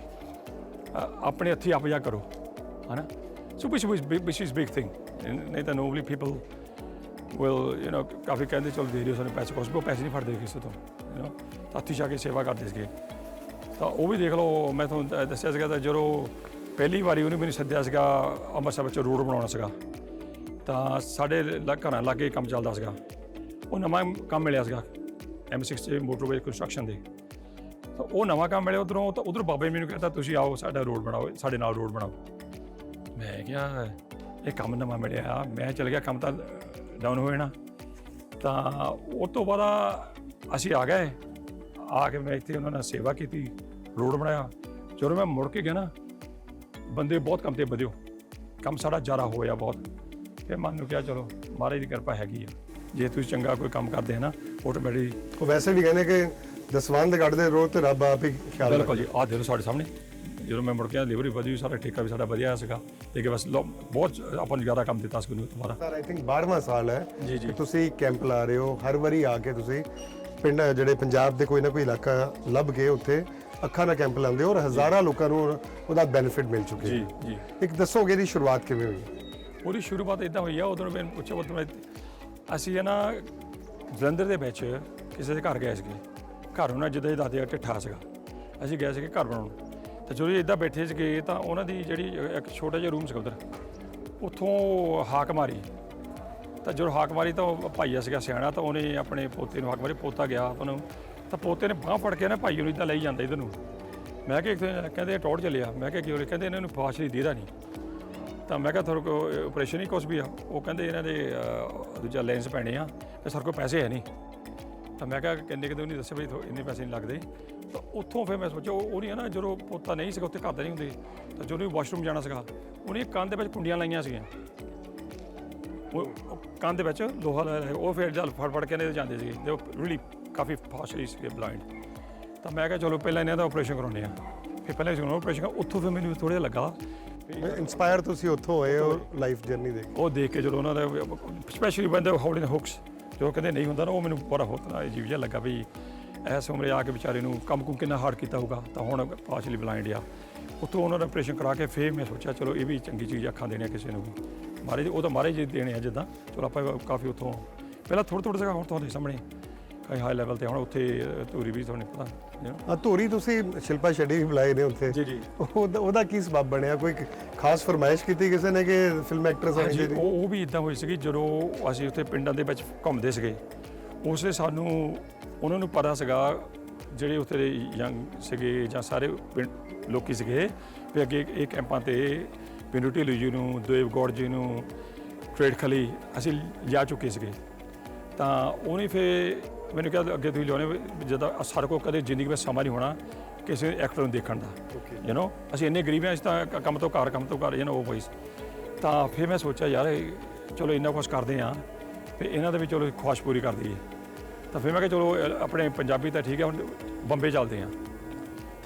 A: ਆਪਣੇ ਹੱਥੀ ਆਪ ਜਾ ਕਰੋ ਹਨਾ? ਸੋ big, which is big thing. ਨਹੀਂ ਤਾਂ normally people will you know ਕਾਫੀ ਕਹਿੰਦੇ ਚਲ ਦੇ ਦਿਓ ਸਾਨੂੰ ਪੈਸੇ ਵੀ ਉਹ ਪੈਸੇ ਨਹੀਂ ਫੜਦੇ ਕਿਸੇ ਤੋਂ know? ਤਾਂ ਹੱਥੀ ਜਾ ਕੇ ਸੇਵਾ ਕਰਦੇ ਸੀਗੇ। ਤਾਂ ਉਹ ਵੀ ਦੇਖ ਲਓ, ਮੈਂ ਤੁਹਾਨੂੰ ਦ- ਦੱਸਿਆ ਸੀਗਾ ਤਾਂ ਜਦੋਂ ਪਹਿਲੀ ਵਾਰੀ ਉਹਨੇ ਮੈਨੂੰ ਸੱਦਿਆ ਸੀਗਾ ਅੰਮ੍ਰਿਤਸਰ ਵਿੱਚ ਰੋਡ ਬਣਾਉਣਾ ਸੀਗਾ, ਤਾਂ ਸਾਡੇ ਲ- ਘਰਾਂ ਲਾਗੇ ਕੰਮ ਚੱਲਦਾ ਸੀਗਾ। ਉਹ ਨਵਾਂ ਕੰਮ ਮਿਲਿਆ ਸੀਗਾ M6 ਚ ਮੋਟਰਵੇ ਕੰਸਟਰਕਸ਼ਨ ਦੇ। ਤਾਂ ਉਹ ਨਵਾਂ ਕੰਮ ਮਿਲਿਆ ਉਧਰੋਂ, ਤਾਂ ਉਧਰ ਬਾਬੇ ਮੈਨੂੰ ਕਹਿੰਦਾ ਤੁਸੀਂ ਆਓ, ਸਾਡਾ ਰੋਡ ਬਣਾਓ, ਸਾਡੇ ਨਾਲ ਰੋਡ ਬਣਾਓ। ਮੈਂ ਕਿਹਾ, ਇਹ ਕੰਮ ਨਵਾਂ ਮਿਲਿਆ ਮੈਂ ਚਲ ਗਿਆ, ਕੰਮ ਤਾਂ ਡਾਊਨ ਹੋ ਜਾਣਾ। ਤਾਂ ਉਹ ਤੋਂ ਬਾਅਦ ਅਸੀਂ ਆ ਗਏ। ਆ ਕੇ ਮੈਂ ਇੱਥੇ ਉਹਨਾਂ ਨਾਲ ਸੇਵਾ ਕੀਤੀ ਰੋਡ ਬਣਾਇਆ। ਜਦੋਂ ਮੈਂ ਮੁੜ ਕੇ ਗਿਆ ਨਾ ਬੰਦੇ ਬਹੁਤ ਕੰਮ ਤੇ ਵਧਿਓ ਕੰਮ ਸਾਡਾ ਜ਼ਿਆਦਾ ਹੋਇਆ ਬਹੁਤ। ਫਿਰ ਮਨ ਨੂੰ ਕਿਹਾ ਚਲੋ ਮਹਾਰਾਜ ਦੀ ਕਿਰਪਾ ਹੈਗੀ ਆ। ਜੇ ਤੁਸੀਂ ਚੰਗਾ ਕੋਈ ਕੰਮ ਕਰਦੇ ਹੈ ਨਾ ਆਟੋਮੈਟਿਕ
B: ਉਹ ਵੈਸੇ ਵੀ ਕਹਿੰਦੇ ਕਿ ਦਸਵੰਦ ਕੱਢਦੇ ਰੋਜ਼ ਤੇ ਰੱਬ ਆਪ ਹੀ ਖਿਆਲ
A: ਬਿਲਕੁਲ ਜੀ ਆਹ ਦੇਖੋ ਸਾਡੇ ਸਾਹਮਣੇ। ਜਦੋਂ ਮੈਂ ਮੁੜ ਕੇ ਲਿਵਰੀ ਵਧੀ ਸਾਡਾ ਠੇਕਾ ਵੀ ਸਾਡਾ ਵਧੀਆ ਸੀਗਾ। ਲੇਕਿਨ ਬਸ ਲੋ- ਬਹੁਤ ਆਪਾਂ ਨੂੰ ਜ਼ਿਆਦਾ ਕੰਮ ਦਿੱਤਾ ਸੀ ਉਹਨੂੰ ਦੁਬਾਰਾ।
B: ਸਰ ਆਈ ਥਿੰਕ 12ਵਾਂ ਸਾਲ ਹੈ
A: ਜੀ, ਜੀ।
B: ਕਿ ਤੁਸੀਂ ਕੈਂਪ ਲਾ ਰਹੇ ਹੋ ਹਰ ਵਾਰੀ ਆ ਕੇ ਤੁਸੀਂ ਪਿੰਡ ਜਿਹੜੇ ਪੰਜਾਬ ਦੇ ਕੋਈ ਨਾ ਕੋਈ ਇਲਾਕਾ ਲੱਭ ਕੇ ਉੱਥੇ ਅੱਖਾਂ ਦਾ ਕੈਂਪ ਲਾਉਂਦੇ ਔਰ ਹਜ਼ਾਰਾਂ ਲੋਕਾਂ ਨੂੰ ਉਹਦਾ ਬੈਨੀਫਿਟ ਮਿਲ ਚੁੱਕਿਆ।
A: ਜੀ ਜੀ।
B: ਇੱਕ ਦੱਸੋਗੇ ਇਹਦੀ ਸ਼ੁਰੂਆਤ ਕਿਵੇਂ ਹੋਈ?
A: ਉਹਦੀ ਸ਼ੁਰੂਆਤ ਇਦਾਂ ਹੋਈ ਆ ਉਦੋਂ ਮੈਂ ਪੁੱਛਿਆ ਉਦੋਂ ਮੈਂ ਅਸੀਂ ਨਾ ਜਲੰਧਰ ਦੇ ਵਿੱਚ ਕਿਸੇ ਦੇ ਘਰ ਗਏ ਸੀਗੇ। ਘਰ ਉਹਨਾਂ ਜਿੱਦਾਂ ਹੀ ਦਾਦੇ ਢਿੱਠਾ ਸੀਗਾ। ਅਸੀਂ ਗਏ ਸੀਗੇ ਘਰ ਬਣਾਉਣ। ਤੇ ਜਦੋਂ ਇਦਾਂ ਬੈਠੇ ਸੀਗੇ ਤਾਂ ਉਹਨਾਂ ਦੀ ਜਿਹੜੀ ਇੱਕ ਛੋਟਾ ਜਿਹਾ ਰੂਮ ਸੀਗਾ ਉਧਰ ਉੱਥੋਂ ਹਾਕ ਮਾਰੀ। ਤਾਂ ਜਦੋਂ ਹਾਕ ਮਾਰੀ ਤਾਂ ਉਹ ਭਾਈਆ ਸੀਗਾ ਸਿਆਣਾ, ਤਾਂ ਉਹਨੇ ਆਪਣੇ ਪੋਤੇ ਨੂੰ ਹਾਕ ਮਾਰੀ ਪੋਤਾ ਗਿਆ ਉਹਨੂੰ ਤਾਂ ਪੋਤੇ ਨੇ ਬਾਹ ਫੜ ਕੇ ਨਾ ਭਾਈ ਨੂੰ ਇਦਾਂ ਲਈ ਜਾਂਦਾ ਇਧਰ ਨੂੰ। ਮੈਂ ਕਿਹਾ ਇੱਕ ਕਹਿੰਦੇ ਟੋੜ ਚੱਲਿਆ ਮੈਂ ਕਿਹਾ ਕਿਉਂ ਕਹਿੰਦੇ ਇਹਨਾਂ ਨੂੰ ਫਾਸ਼ ਨਹੀਂ ਦੇਦਾ ਨਹੀਂ। ਤਾਂ ਮੈਂ ਕਿਹਾ ਤੁਹਾਡੇ ਕੋਲ ਆਪਰੇਸ਼ਨ ਹੀ ਕੁਛ ਵੀ ਆ। ਉਹ ਕਹਿੰਦੇ ਇਹਨਾਂ ਦੇ ਦੂਜਾ ਲੈਂਸ ਪੈਣੇ ਆ ਤੇ ਸਾਡੇ ਕੋਲ ਪੈਸੇ ਹੈ ਨਹੀਂ। ਤਾਂ ਮੈਂ ਕਿਹਾ ਕਿੰਨੇ ਕਿਤੇ ਉਹਨੇ ਦੱਸਿਆ ਵੀ ਇੰਨੇ ਪੈਸੇ ਨਹੀਂ ਲੱਗਦੇ। ਤਾਂ ਉੱਥੋਂ ਫਿਰ ਮੈਂ ਸੋਚਿਆ, ਉਹ ਨਹੀਂ ਹੈ ਨਾ ਜਦੋਂ ਪੋਤਾ ਨਹੀਂ ਸੀਗਾ, ਉੱਥੇ ਘਰ ਦਾ ਨਹੀਂ ਹੁੰਦੇ। ਤਾਂ ਜਦੋਂ ਵਾਸ਼ਰੂਮ ਜਾਣਾ ਸੀਗਾ, ਉਹਨੇ ਕੰਨ ਦੇ ਵਿੱਚ ਕੁੰਡੀਆਂ ਲਾਈਆਂ ਸੀਗੀਆਂ। ਉਹ ਕੰਨ ਦੇ ਵਿੱਚ ਲੋਹਾ ਲਾਇਆ ਹੋਇਆ, ਉਹ ਫਿਰ ਜਲ ਫੜ ਫੜ ਕੇ ਨੇ ਜਾਂਦੇ ਸੀਗੇ। ਦੇ ਰੀਲੀ ਕਾਫੀ ਫਾਸਟਲੀ ਸੀਗੇ ਬਲਾਈਂਡ ਤਾਂ ਮੈਂ ਕਿਹਾ ਚਲੋ ਪਹਿਲਾਂ ਇਹਨਾਂ ਦਾ ਆਪਰੇਸ਼ਨ ਕਰਾਉਂਦੇ ਆ ਫਿਰ ਪਹਿਲਾਂ ਅਸੀਂ ਆਪਰੇਸ਼ਨ ਉੱਥੋਂ ਫਿਰ ਮੈਨੂੰ ਜਿਹਾ ਲੱਗਾ।
B: ਇਨਸਪਾਇਰ ਤੁਸੀਂ ਉੱਥੋਂ ਹੋਏ ਹੋ ਲਾਈਫ ਜਰਨੀ ਦੇਖ
A: ਉਹ ਦੇਖ ਕੇ ਜਦੋਂ ਉਹਨਾਂ ਦਾ ਸਪੈਸ਼ਲੀ ਬੰਦੇ ਹੋਲਡਿੰਗ ਹੁਕਸ ਜੋ ਕਹਿੰਦੇ ਨਹੀਂ ਹੁੰਦਾ ਨਾ ਉਹ ਮੈਨੂੰ ਬੜਾ ਹੋਤਾ ਅਜੀਬ ਜਿਹਾ ਲੱਗਾ ਵੀ ਐਸ ਉਮਰੇ ਆ ਕੇ ਵਿਚਾਰੇ ਨੂੰ ਕੰਮ ਕੁਮ ਕਿੰਨਾ ਹਾਰਡ ਕੀਤਾ ਹੋਊਗਾ। ਤਾਂ ਹੁਣ ਪਾਰਸ਼ਲੀ ਬਲਾਈਂਡ ਆ। ਉੱਥੋਂ ਉਹਨਾਂ ਦਾ ਆਪਰੇਸ਼ਨ ਕਰਾ ਕੇ ਫੇਰ ਮੈਂ ਸੋਚਿਆ ਚਲੋ ਇਹ ਵੀ ਚੰਗੀ ਚੀਜ਼ ਅੱਖਾਂ ਦੇਣੀਆਂ ਕਿਸੇ ਨੂੰ ਵੀ। ਮਾਰੇ ਉਹ ਤਾਂ ਮਾਰੇ ਜੀ ਦੇਣੇ ਆ ਜਿੱਦਾਂ। ਚਲੋ ਆਪਾਂ ਕਾਫੀ ਉੱਥੋਂ ਪਹਿਲਾਂ ਥੋੜ੍ਹਾ ਥੋੜ੍ਹਾ ਜਿਹਾ ਹੁਣ ਤੁਹਾਡੇ ਸਾਹਮਣੇ ਕਈ ਹਾਈ ਲੈਵਲ ਤੇ ਹੁਣ ਉੱਥੇ ਧੂਰੀ ਵੀ ਤੁਹਾਨੂੰ ਪਤਾ।
B: ਆ ਧੂਰੀ ਤੁਸੀਂ ਸ਼ਿਲਪਾ ਸ਼ੈਡੀ ਵੀ ਬੁਲਾਏ ਨੇ ਉੱਥੇ।
A: ਜੀ ਜੀ।
B: ਉਹਦਾ ਕੀ ਸਬਬ ਬਣਿਆ? ਕੋਈ ਖਾਸ ਫਰਮਾਇਸ਼ ਕੀਤੀ ਕਿਸੇ ਨੇ ਕਿ ਫਿਲਮ ਐਕਟਰਸ ਹੋਣੀ ਚਾਹੀਦੀ?
A: ਉਹ ਉਹ ਵੀ ਇਦਾਂ ਹੋਈ ਸੀਗੀ ਜਦੋਂ ਅਸੀਂ ਉੱਥੇ ਪਿੰਡਾਂ ਦੇ ਵਿੱਚ ਘੁੰਮਦੇ ਸੀਗੇ ਉਸੇ ਸਾਨੂੰ ਉਹਨਾਂ ਨੂੰ ਪਤਾ ਸੀਗਾ ਜਿਹੜੇ ਉੱਥੇ ਦੇ ਯੰਗ ਸੀਗੇ ਜਾਂ ਸਾਰੇ ਪਿੰਡ ਲੋਕੀ ਸੀਗੇ ਵੀ ਅੱਗੇ ਇਹ ਕੈਂਪਾਂ ਤੇ ਪਿੰਡੂ ਢਿੱਲੋਂ ਜੀ ਨੂੰ ਦੇਵ ਗੌੜ ਜੀ ਨੂੰ ਟ੍ਰੇਡ ਖਲੀ ਅਸੀਂ ਜਾ ਚੁੱਕੇ ਸੀਗੇ ਤਾਂ ਉਹਨੇ ਫੇ ਮੈਨੂੰ ਕਿਹਾ ਅੱਗੇ ਤੁਸੀਂ ਲਿਆਉਣੇ ਜਦੋਂ ਸਾਡੇ ਕੋਲ ਕਦੇ ਜ਼ਿੰਦਗੀ ਵਿੱਚ ਸਮਾਂ ਨਹੀਂ ਹੋਣਾ ਕਿਸੇ ਐਕਟਰ ਨੂੰ ਦੇਖਣ ਦਾ ਯੂ نو ਅਸੀਂ ਇੰਨੇ ਗਰੀਬ ਹਾਂ ਅਸੀਂ ਤਾਂ ਕ- ਕੰਮ ਤੋਂ ਘਰ ਕੰਮ ਤੋਂ ਘਰ ਯੂ نو ਉਹ ਵੋਇਸ ਤਾਂ ਫਿਰ ਮੈਂ ਸੋਚਿਆ ਯਾਰ ਇਹ ਚਲੋ ਇੰਨਾ ਕੁਛ ਕਰਦੇ ਆ ਤੇ ਇਹਨਾਂ ਦੇ ਵੀ ਚਲੋ ਖੁਆਇਸ਼ ਪੂਰੀ ਕਰ ਦਈਏ ਤਾਂ ਫਿਰ ਮੈਂ ਕਿਹਾ ਚਲੋ ਅ, ਆਪਣੇ ਪੰਜਾਬੀ ਤਾਂ ਠੀਕ ਹੈ ਹੁਣ ਬੰਬੇ ਚੱਲਦੇ ਹਾਂ।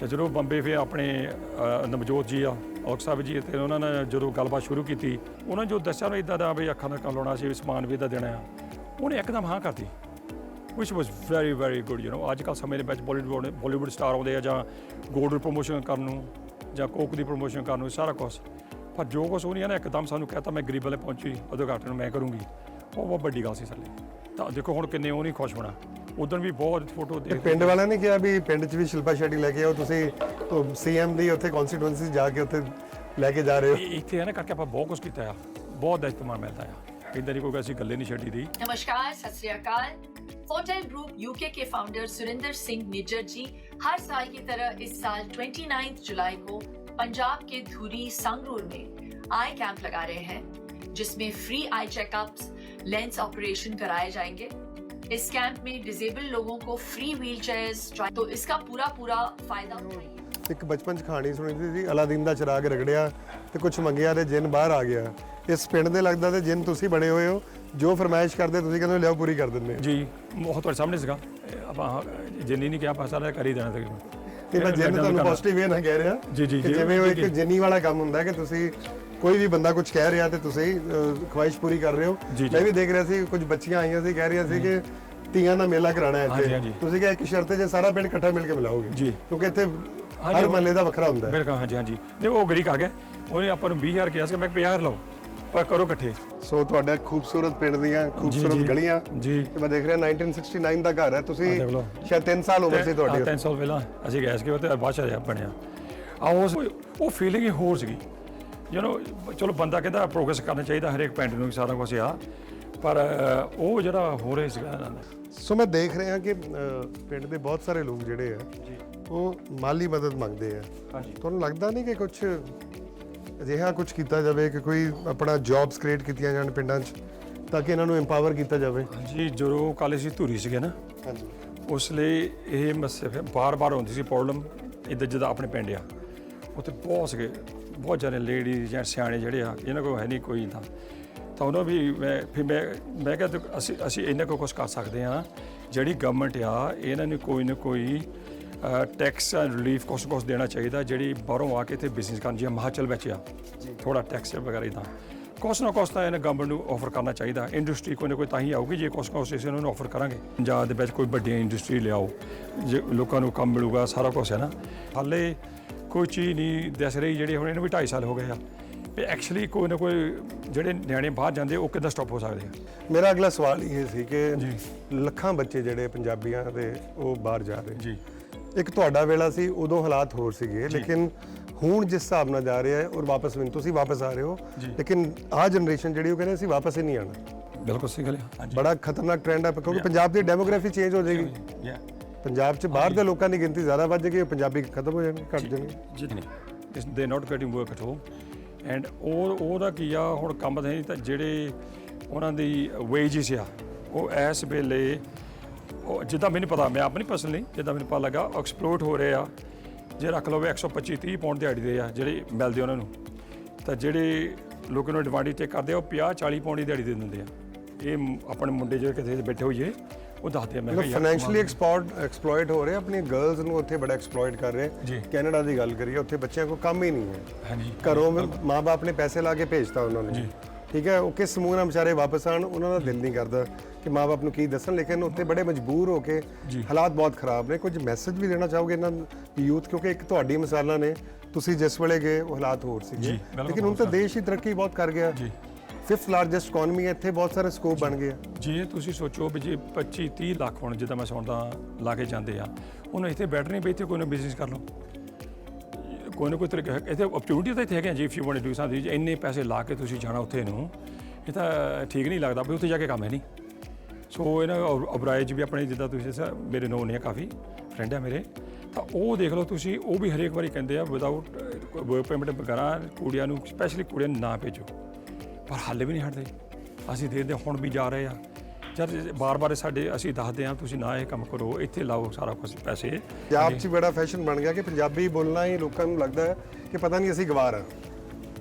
A: ਤੇ ਜਦੋਂ ਬੰਬੇ ਫਿਰ ਆਪਣੇ ਅ, ਨਵਜੋਤ ਜੀ ਆ ਔਲਖ ਸਾਹਿਬ ਜੀ ਤੇ ਉਹਨਾਂ ਨੇ ਜਦੋਂ ਗੱਲਬਾਤ ਸ਼ੁਰੂ ਕੀਤੀ ਉਹਨਾਂ ਨੇ ਜੋ ਦੱਸਿਆ ਨਾ ਇਦਾਂ ਦਾ ਵੀ ਅੱਖਾਂ ਦਾ ਕੰਮ ਲਾਉਣਾ ਸੀ ਵੀ ਸਮਾਨ ਵੀ ਇਦਾਂ ਦੇਣਾ ਆ। ਉਹਨੇ ਇੱਕਦਮ ਹਾਂ ਕਰਤੀ which was very very good you know ਅੱਜ ਕੱਲ੍ਹ ਸਮੇਂ ਦੇ ਵਿੱਚ ਬਾਲੀਵੁੱਡ ਬਾਲੀਵੁੱਡ ਸਟਾਰ ਆਉਂਦੇ ਆ ਜਾਂ ਗੋਲਡ ਦੀ ਪ੍ਰੋਮੋਸ਼ਨ ਕਰਨ ਨੂੰ ਜਾਂ ਕੋਕ ਦੀ ਪ੍ਰੋਮੋਸ਼ਨ ਕਰਨ ਨੂੰ ਸਾਰਾ ਕੁਛ। ਪਰ ਜੋ ਕੁਛ ਉਹ ਨਹੀਂ ਹੈ ਨਾ ਇੱਕਦਮ ਸਾਨੂੰ ਕਹਤਾ ਮੈਂ ਗਰੀਬ ਵਾਲੇ ਪਹੁੰਚੀ ਉਦਘਾਟਨ ਮੈਂ ਕਰੂੰਗੀ। ਉਹ ਬਹੁਤ ਵੱਡੀ ਗੱਲ ਸੀ ਸਾਡੇ ਲਈ। ਤਾਂ ਦੇਖੋ ਹੁਣ ਕਿੰਨੇ ਉਹ ਨਹੀਂ ਖੁਸ਼ ਹੋਣਾ ਉਦੋਂ ਵੀ ਬਹੁਤ ਫੋਟੋ
B: ਤੇ
A: ਦੇਖ
B: ਪਿੰਡ ਵਾਲਿਆਂ ਨੇ ਕਿਹਾ ਵੀ ਪਿੰਡ 'ਚ ਵੀ ਸ਼ਿਲਪਾ ਸ਼ੈਡੀ ਲੈ ਕੇ ਆਓ ਤੁਸੀਂ ਸੀਐਮ ਦੀ ਉੱਥੇ ਕਨਸਟੀਟੂਐਂਸੀ ਜਾ ਕੇ ਉੱਥੇ ਲੈ ਕੇ ਜਾ ਰਹੇ ਹੋ
A: ਇਹ- ਇੱਥੇ ਹੈ ਨਾ ਕਰਕੇ ਆਪਾਂ ਬਹੁਤ ਕੁਝ ਕੀਤਾ ਆ ਬਹੁਤ ਦਾ ਇਸਤੇਮਾਲ ਮਿਲਦਾ ਆ ਇਦਾਂ ਦੀ ਕੋਈ ਅਸੀਂ ਗੱਲੇ ਨਹੀਂ ਛੱਡੀ ਦੀ
C: नमस्कार सत श्री अकाल फोटेल ग्रुप यूके के फाउंडर सुरेंद्र सिंह निज्जर जी हर साल की तरह इस साल 29 जुलाई को पंजाब के धुरी संगरूर में आई कैंप लगा रहे हैं जिसमें free eye checkups lens operation कराए जाएंगे इस कैंप में डिसेबल लोगों को फ्री व्हील चेयर्स तो इसका पूरा पूरा फायदा उठाइए
B: ਇੱਕ ਬਚਪਨ 'ਚ ਕਹਾਣੀ ਸੁਣੀ ਦੀ ਸੀ ਅਲਾਦੀਨ ਦਾ ਚਿਰਾਗ ਰਗੜਿਆ ਤੇ ਕੁਝ ਮੰਗਿਆ ਤੇ ਜਿੰਨ ਬਾਹਰ ਆ ਗਿਆ ਇਸ ਪਿੰਡ ਦੇ ਲੱਗਦਾ ਤੇ ਜਿੰਨ ਤੁਸੀਂ ਬਣੇ ਹੋਏ ਹੋ ਜੋ ਫਰਮਾਇਸ਼ ਕਰਦੇ ਤੁਸੀਂ ਕਹਿੰਦੇ ਹੋ ਲਿਆਓ ਪੂਰੀ ਕਰ ਦਿੰਦੇ
A: ਜੀ ਉਹ ਤੁਹਾਡੇ ਸਾਹਮਣੇ ਸੀਗਾ ਇਹ ਆਪਾਂ ਜਿੰਨੀ ਨਹੀਂ ਕਿਹਾ ਆਪਾਂ ਸਾਰਾ ਕਰ ਹੀ ਦੇਣਾ ਤਕਰੀਬਨ
B: ਤੇ ਮੈਂ ਜਿੰਨ ਤੁਹਾਨੂੰ ਪੋਜ਼ਿਟਿਵ ਵੇ ਨਾ ਕਹਿ ਰਿਹਾ
A: ਜੀ, ਜੀ,
B: ਕਿ
A: ਜੀ,
B: ਜਿਵੇਂ ਉਹ
A: ਜੀ,
B: ਇੱਕ
A: ਜੀ।
B: ਜਿੰਨੀ ਵਾਲਾ ਕੰਮ ਹੁੰਦਾ ਹੈ ਕਿ ਤੁਸੀਂ ਕੋਈ ਵੀ ਬੰਦਾ ਕੁਝ ਕਹਿ ਰਿਹਾ ਤੇ ਤੁਸੀਂ ਅਹ, ਖੁਆਇਸ਼ ਪੂਰੀ ਕਰ ਰਹੇ ਹੋ। ਮੈਂ ਵੀ ਦੇਖ ਰਿਹਾ ਸੀ ਕੁਝ ਬੱਚੀਆਂ ਆਈਆਂ ਸੀ ਕਹਿ ਰਹੀਆਂ ਸੀ ਕਿ ਤੀਆਂ ਦਾ ਮੇਲਾ ਕਰਾਣਾ ਹੈ ਇੱਥੇ। ਤੁਸੀਂ ਕਿਹਾ ਇੱਕ ਸ਼ਰਤ ਹੈ ਜੇ ਸਾਰਾ ਪਿੰਡ ਇਕੱਠਾ ਮਿਲ ਕੇ ਮਿਲਾਓਗੇ।
A: ਜੀ।
B: ਕਿਉਂਕਿ ਇੱਥੇ ਹਰ ਮਹੱਲੇ ਦਾ ਵੱਖਰਾ ਹੁੰਦਾ ਹੈ।
A: ਬਿਲਕੁਲ ਹਾਂਜੀ ਹਾਂਜੀ। ਨਹੀਂ ਉਹ ਗਰੀ ਕਰ ਗਿਆ ਉਹਨੇ ਆਪਾਂ ਨੂੰ 20000 ਕਿਹਾ ਸੀ ਮੈਂ 50000 ਲਓ ਪਰ ਕਰੋ ਇਕੱਠੇ।
B: ਸੋ ਤੁਹਾਡਾ ਖੂਬਸੂਰਤ ਪਿੰਡ ਦੀਆਂ ਖੂਬਸੂਰਤ। ਗਲੀਆਂ।
A: ਜੀ।
B: ਤੇ ਮੈਂ ਦੇਖ ਰਿਹਾ 1969 ਦਾ ਘਰ ਹੈ। ਤੁਸੀਂ। ਸ਼ਾਇਦ 3 ਸਾਲ ਉਮਰ ਸੀ ਤੁਹਾਡੀ
A: 3 ਸਾਲ ਪਹਿਲਾਂ ਅਸੀਂ ਗਏ ਸੀ ਤੇ ਰਿਹਾ ਬਣਿਆ। ਆ ਉਸ ਉਹ ਫੀਲਿੰਗ ਹੀ ਹੋਰ ਸੀਗੀ। ਯੂ نو ਚਲੋ ਬੰਦਾ ਕਹਿੰਦਾ ਪ੍ਰੋਗਰੈਸ ਕਰਨਾ ਚਾਹੀਦਾ ਹਰੇਕ ਪਿੰਡ ਨੂੰ ਸਾਰਾ ਕੁਝ ਆ। ਪਰ ਉਹ ਜਿਹੜਾ ਹੋ ਰਿਹਾ ਸੀਗਾ ਇਹਨਾਂ ਦਾ
B: ਸੋ ਮੈਂ ਦੇਖ ਰਿਹਾ ਕਿ ਪਿੰਡ ਦੇ ਬਹੁਤ ਸਾਰੇ ਲੋਕ ਜਿਹੜੇ ਆ ਉਹ ਮਾਲੀ ਮਦਦ ਮੰਗਦੇ ਆ।
A: ਹਾਂਜੀ।
B: ਤੁਹਾਨੂੰ ਲੱਗਦਾ ਨਹੀਂ ਕਿ ਕੁਝ ਅਜਿਹਾ ਕੁਝ ਕੀਤਾ ਜਾਵੇ ਕਿ ਕੋਈ ਆਪਣਾ ਜੌਬਸ ਕ੍ਰੀਏਟ ਕੀਤੀਆਂ ਜਾਣ ਪਿੰਡਾਂ 'ਚ ਤਾਂ ਕਿ ਇਹਨਾਂ ਨੂੰ ਐਮਪਾਵਰ ਕੀਤਾ ਜਾਵੇ?
A: ਹਾਂਜੀ ਜਦੋਂ ਕਾਲਜ ਸੀ ਧੂਰੀ ਸੀਗੇ ਨਾ।
B: ਹਾਂਜੀ।
A: ਉਸ ਲਈ ਇਹ ਮਸਲੇ ਬਾਰ-ਬਾਰ ਹੁੰਦੀ ਸੀ ਪ੍ਰੋਬਲਮ ਇੱਦਾਂ ਜਿੱਦਾਂ ਆਪਣੇ ਪਿੰਡ ਆ। ਉੱਥੇ ਬਹੁਤ ਸੀਗੇ। ਬਹੁਤ ਸਾਰੇ ਲੇਡੀ ਜਾਂ ਸਿਆਣੇ ਜਿਹੜੇ ਆ ਇਹਨਾਂ ਕੋਲ ਹੈ ਨਹੀਂ ਕੋਈ ਤਾਂ। ਤਾਂ ਉਹਨਾਂ ਵੀ ਮੈਂ ਫਿਰ ਮੈਂ ਮੈਂ ਕਿਹਾ ਅਸੀਂ ਅਸੀਂ ਇਹਨਾਂ ਕੋਲ ਕੁਝ ਕਰ ਸਕਦੇ ਆ ਜਿਹੜੀ ਗਵਰਨਮੈਂਟ ਆ ਇਹਨਾਂ ਨੂੰ ਕੋਈ ਨਾ ਕੋਈ ਟੈਕਸ ਰਿਲੀਫ ਕੁਛ ਕੁਛ ਦੇਣਾ ਚਾਹੀਦਾ ਜਿਹੜੀ ਬਾਹਰੋਂ ਆ ਕੇ ਇੱਥੇ ਬਿਜ਼ਨਸ ਕਰਨ ਜਿਵੇਂ ਹਿਮਾਚਲ ਵਿੱਚ ਆ। ਥੋੜਾ ਟੈਕਸ ਵਗੈਰਾ ਇਦਾਂ ਕੁਛ ਨਾ ਕੁਛ ਤਾਂ ਇਹਨਾਂ ਗਵਰਨਮੈਂਟ ਨੂੰ ਆਫਰ ਕਰਨਾ ਚਾਹੀਦਾ। ਇੰਡਸਟਰੀ ਕੋਈ ਨਾ ਕੋਈ ਤਾਂ ਹੀ ਆਊਗੀ ਜੇ ਕੁਛ ਕੁਛ ਅਸੀਂ ਉਹਨਾਂ ਨੂੰ ਆਫਰ ਕਰਾਂਗੇ। ਪੰਜਾਬ ਦੇ ਵਿੱਚ ਕੋਈ ਵੱਡੀ ਇੰਡਸਟਰੀ ਲਿਆਓ ਜੇ ਲੋਕਾਂ ਨੂੰ ਕੰਮ ਮਿਲੂਗਾ ਸਾਰਾ ਕੁਛ ਹੈ ਨਾ। ਹਾਲੇ ਕੋਈ ਚੀਜ਼ ਨਹੀਂ ਦਿਸ ਰਹੀ ਜਿਹੜੀ ਹੁਣ ਇਹਨੂੰ ਵੀ 2.5 ਸਾਲ ਹੋ ਗਏ ਆ। ਵੀ ਐਕਚੁਅਲੀ ਕੋਈ ਨਾ ਕੋਈ ਜਿਹੜੇ ਨਿਆਣੇ ਬਾਹਰ ਜਾਂਦੇ ਉਹ ਕਿੱਦਾਂ ਸਟਾਪ ਹੋ ਸਕਦੇ ਆ?
B: ਮੇਰਾ ਅਗਲਾ ਸਵਾਲ ਇਹ ਸੀ ਕਿ। ਲੱਖਾਂ ਬੱਚੇ ਜਿਹੜੇ ਪੰਜਾਬੀਆਂ ਦੇ ਉਹ ਬਾਹਰ ਜਾ ਰਹੇ।
A: ਜੀ।
B: ਇੱਕ ਤੁਹਾਡਾ ਵੇਲਾ ਸੀ ਉਦੋਂ ਹਾਲਾਤ ਹੋਰ ਸੀਗੇ ਲੇਕਿਨ ਹੁਣ ਜਿਸ ਹਿਸਾਬ ਨਾਲ ਜਾ ਰਿਹਾ ਹੈ ਔਰ ਵਾਪਸ ਵੀ ਤੁਸੀਂ ਵਾਪਸ ਆ ਰਹੇ ਹੋ। ਲੇਕਿਨ ਆਹ ਜਨਰੇਸ਼ਨ ਜਿਹੜੀ ਉਹ ਕਹਿੰਦੇ ਅਸੀਂ ਵਾਪਸ ਹੀ ਨਹੀਂ ਆਣਾ
A: ਬਿਲਕੁਲ ਸਹੀ ਗੱਲ ਹੈ
B: ਬੜਾ ਖਤਰਨਾਕ ਟ੍ਰੈਂਡ ਹੈ ਕਿਉਂਕਿ ਪੰਜਾਬ ਦੀ ਡੈਮੋਗ੍ਰਾਫੀ ਚੇਂਜ ਹੋ ਜਾਏਗੀ।
A: ਯਾ
B: ਪੰਜਾਬ 'ਚ ਬਾਹਰ ਦੇ ਲੋਕਾਂ ਦੀ ਗਿਣਤੀ ਜ਼ਿਆਦਾ ਵੱਧ ਜਾਏਗੀ ਪੰਜਾਬੀ ਖਤਮ ਹੋ ਜਾਣਗੇ ਘਟ ਜਾਣਗੇ।
A: ਜੀ ਨਹੀਂ ਇਸ ਦੇ not getting work at home and ਉਹ ਉਹਦਾ ਕੀ ਆ ਹੁਣ ਕੰਮ ਨਹੀਂ ਤਾਂ ਜਿਹੜੇ ਉਹਨਾਂ ਦੀ ਵੇਜਸ ਆ ਉਹ ਇਸ ਵੇਲੇ ਉਹ ਜਿੱਦਾਂ ਮੈਨੂੰ ਪਤਾ ਮੈਂ ਆਪ ਨਹੀਂ ਪਰਸਨਲੀ ਜਿੱਦਾਂ ਮੈਨੂੰ ਪਤਾ ਲੱਗਾ ਐਕਸਪਲੋਰਟ ਹੋ ਰਹੇ ਆ। ਜੇ ਰੱਖ ਲਓ ਵੀ 125 30 ਪਾਉਂਡ ਦਿਹਾੜੀ ਦੇ ਆ ਜਿਹੜੇ ਮਿਲਦੇ ਉਹਨਾਂ ਨੂੰ ਤਾਂ ਜਿਹੜੇ ਲੋਕਾਂ ਨੂੰ ਐਡਵਾਂਟੇਜ ਤੇ ਕਰਦੇ ਆ ਉਹ 50 40 ਪਾਉਂਡ ਦੀ ਦਿਹਾੜੀ ਦੇ ਦਿੰਦੇ ਆ। ਇਹ ਆਪਣੇ ਮੁੰਡੇ ਜਿਹੜੇ ਕਿਤੇ ਬੈਠੇ ਹੋਈਏ ਉਹ ਦੱਸਦੇ ਆ ਮੈਂ
B: ਮਤਲਬ ਫਾਈਨੈਂਸ਼ੀਅਲੀ ਐਕਸਪੋਰਟ ਐਕਸਪਲੋਇਟ ਹੋ ਰਹੇ ਆਪਣੀ ਗਰਲਸ ਨੂੰ ਉੱਥੇ ਬੜਾ ਐਕਸਪਲੋਇਟ ਕਰ ਰਹੇ। ਕੈਨੇਡਾ ਦੀ ਗੱਲ ਕਰੀਏ ਉੱਥੇ ਬੱਚਿਆਂ ਕੋਲ ਕੰਮ ਹੀ ਨਹੀਂ ਹੈ।
A: ਹਾਂਜੀ।
B: ਘਰੋਂ ਮਾਪੇ ਨੇ ਪੈਸੇ ਲਾ ਕੇ ਭੇਜਤਾ ਉਹਨਾਂ ਨੇ। ਠੀਕ ਹੈ ਉਹ ਕਿਸ ਸਮੂਹ ਨਾਲ ਵਿਚਾਰੇ ਵਾਪਸ ਆਣ ਉਹਨਾਂ ਦਾ ਦਿਲ ਨਹੀਂ ਕਰਦਾ ਕਿ ਮਾਪੇ ਨੂੰ ਕੀ ਦੱਸਣ ਲੇਕਿਨ ਉੱਥੇ ਬੜੇ ਮਜਬੂਰ ਹੋ ਕੇ। ਹਾਲਾਤ ਬਹੁਤ ਖਰਾਬ ਨੇ। ਕੁਝ ਮੈਸੇਜ ਵੀ ਦੇਣਾ ਚਾਹੋਗੇ ਇਹਨਾਂ ਯੂਥ ਕਿਉਂਕਿ ਇੱਕ ਤੁਹਾਡੀ ਮਿਸਾਲਾਂ ਨੇ ਤੁਸੀਂ ਜਿਸ ਵੇਲੇ ਗਏ ਉਹ ਹਾਲਾਤ ਹੋਰ ਸੀਗੇ। ਲੇਕਿਨ ਹੁਣ ਤਾਂ ਦੇਸ਼ ਹੀ ਤਰੱਕੀ ਬਹੁਤ ਕਰ ਗਿਆ।
A: ਜੀ।
B: ਫਿਫਥ ਲਾਰਜੈਸਟ ਇਕਨੋਮੀ ਹੈ, ਇੱਥੇ ਬਹੁਤ ਸਾਰੇ ਸਕੋਪ ਬਣ ਗਏ ਆ।
A: ਜੇ ਤੁਸੀਂ ਸੋਚੋ ਵੀ ਜੇ 25 30 ਲੱਖ ਹੁਣ ਜਿੱਦਾਂ ਮੈਂ ਸੁਣਦਾ ਲਾ ਕੇ ਜਾਂਦੇ ਆ ਉਹਨੂੰ ਇੱਥੇ ਬੈਠ ਨਹੀਂ ਵੀ ਇੱਥੇ ਕੋਈ ਨਾ ਬਿਜ਼ਨਸ ਕਰ ਲਓ। ਕੋਈ ਨਾ ਕੋਈ ਤਰੀਕਾ ਇੱਥੇ ਓਪਰਚੁਨਿਟੀ ਤਾਂ ਇੱਥੇ ਹੈਗੇ ਜੀ if you want to do something ਇੰਨੇ ਪੈਸੇ ਲਾ ਕੇ ਤੁਸੀਂ ਜਾਣਾ ਉੱਥੇ ਨੂੰ, ਇਹ ਤਾਂ ਠੀਕ ਨਹੀਂ ਲੱਗਦਾ, ਵੀ ਉੱਥੇ ਜਾ ਕੇ ਕੰਮ ਹੈ ਨਹੀਂ। ਸੋ ਇਹਨਾਂ ਅਬਰਾਏ ਜੀ ਵੀ ਆਪਣੇ ਜਿੱਦਾਂ ਤੁਸੀਂ ਦੱਸਿਆ, ਮੇਰੇ ਨੋਨ ਨੇ ਕਾਫੀ ਫਰੈਂਡ ਆ ਮੇਰੇ। ਤਾਂ ਉਹ ਦੇਖ ਲਓ ਤੁਸੀਂ, ਉਹ ਵੀ ਹਰੇਕ ਵਾਰੀ ਕਹਿੰਦੇ ਆ ਵਿਦਆਊਟ ਪੇਮੈਂਟ ਵਗੈਰਾ ਕੁੜੀਆਂ ਨੂੰ ਸਪੈਸ਼ਲੀ ਕੁੜੀਆਂ ਨੂੰ ਨਾ ਭੇਜੋ। ਪਰ ਹਾਲੇ ਵੀ ਨਹੀਂ ਹਟਦੇ। ਅਸੀਂ ਦੇਖਦੇ ਹੁਣ ਵੀ ਜਾ ਰਹੇ ਆ ਜਦ ਬਾਰ-ਬਾਰ ਸਾਡੇ ਅਸੀਂ ਦੱਸਦੇ ਆ ਤੁਸੀਂ ਨਾ ਇਹ ਕੰਮ ਕਰੋ ਇੱਥੇ ਲਾਓ ਸਾਰਾ ਕੁਝ ਪੈਸੇ।
B: ਪੰਜਾਬ 'ਚ ਬੜਾ ਫੈਸ਼ਨ ਬਣ ਗਿਆ ਕਿ ਪੰਜਾਬੀ ਬੋਲਣਾ ਹੀ ਲੋਕਾਂ ਨੂੰ ਲੱਗਦਾ ਹੈ ਕਿ ਪਤਾ ਨਹੀਂ ਅਸੀਂ ਗਵਾਰ ਆ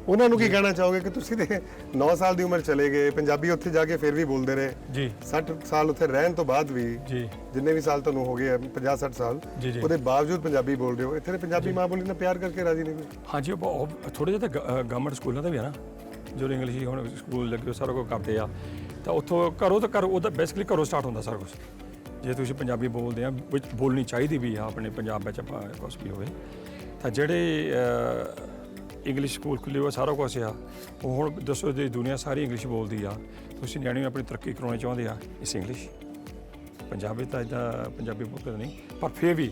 B: ਉਹਨਾਂ ਨੂੰ ਕੀ ਕਹਿਣਾ ਚਾਹੋਗੇ ਕਿ ਤੁਸੀਂ ਤੇ 9 ਸਾਲ ਦੀ ਉਮਰ ਚਲੇ ਗਏ ਪੰਜਾਬੀ ਉੱਥੇ ਜਾ ਕੇ ਫਿਰ ਵੀ ਬੋਲਦੇ ਰਹੇ।
A: ਜੀ।
B: 60 ਸਾਲ ਉੱਥੇ ਰਹਿਣ ਤੋਂ ਬਾਅਦ ਵੀ
A: ਜੀ।
B: ਜਿੰਨੇ ਵੀ ਸਾਲ ਤੁਹਾਨੂੰ ਹੋ ਗਏ 50 60 ਸਾਲ। ਉਹਦੇ ਬਾਵਜੂਦ ਪੰਜਾਬੀ ਬੋਲਦੇ ਹੋ। ਇੱਥੇ ਦੇ ਪੰਜਾਬੀ ਮਾਂ ਬੋਲੀ ਨਾਲ ਪਿਆਰ ਕਰਕੇ ਰਾਜੀ ਨਹੀਂ ਕੋਈ
A: ਹਾਂਜੀ ਉਹ ਥੋੜ੍ਹੇ ਜਿਹੇ ਤਾਂ ਗਵਰਨਮੈਂਟ ਸਕੂਲਾਂ ਦਾ ਵੀ ਆ ਨਾ। ਜੋ ਇੰਗਲਿਸ਼ ਹੁਣ ਸਕੂਲ ਲੱਗੇ ਹੋਏ ਸਾਰਾ ਕੁਝ ਕਰਦੇ ਆ। ਤਾਂ ਉੱਥੋਂ ਘਰੋਂ ਤਾਂ ਘਰੋਂ ਉਹਦਾ ਬੇਸਿਕਲੀ ਘਰੋਂ ਸਟਾਰਟ ਹੁੰਦਾ ਸਾਰਾ ਕੁਝ ਜੇ ਤੁਸੀਂ ਪੰਜਾਬੀ ਬੋਲਦੇ ਆ, ਵਿੱਚ ਬੋਲਣੀ ਚਾਹੀਦੀ ਵੀ ਆ, ਆਪਣੇ ਪੰਜਾਬ ਵਿੱਚ ਆਪਾਂ ਕੁਛ ਵੀ ਹੋਵੇ। ਤਾਂ ਜਿਹੜੇ ਇੰਗਲਿਸ਼ ਸਕੂਲ ਖੁੱਲੇ ਹੋਏ ਸਾਰਾ ਕੁਝ ਆ। ਉਹ ਹੁਣ ਦੱਸੋ ਜੇ, ਦੁਨੀਆ ਸਾਰੀ ਇੰਗਲਿਸ਼ ਬੋਲਦੀ ਆ। ਤੁਸੀਂ ਨਿਆਣੇ ਨੂੰ ਆਪਣੀ ਤਰੱਕੀ ਕਰਾਉਣੀ ਚਾਹੁੰਦੇ ਆ, ਇਸ ਇੰਗਲਿਸ਼ ਪੰਜਾਬੀ ਤਾਂ ਇਦਾਂ ਪੰਜਾਬੀ ਬੋਲਦੇ ਨਹੀਂ, ਪਰ ਫਿਰ ਵੀ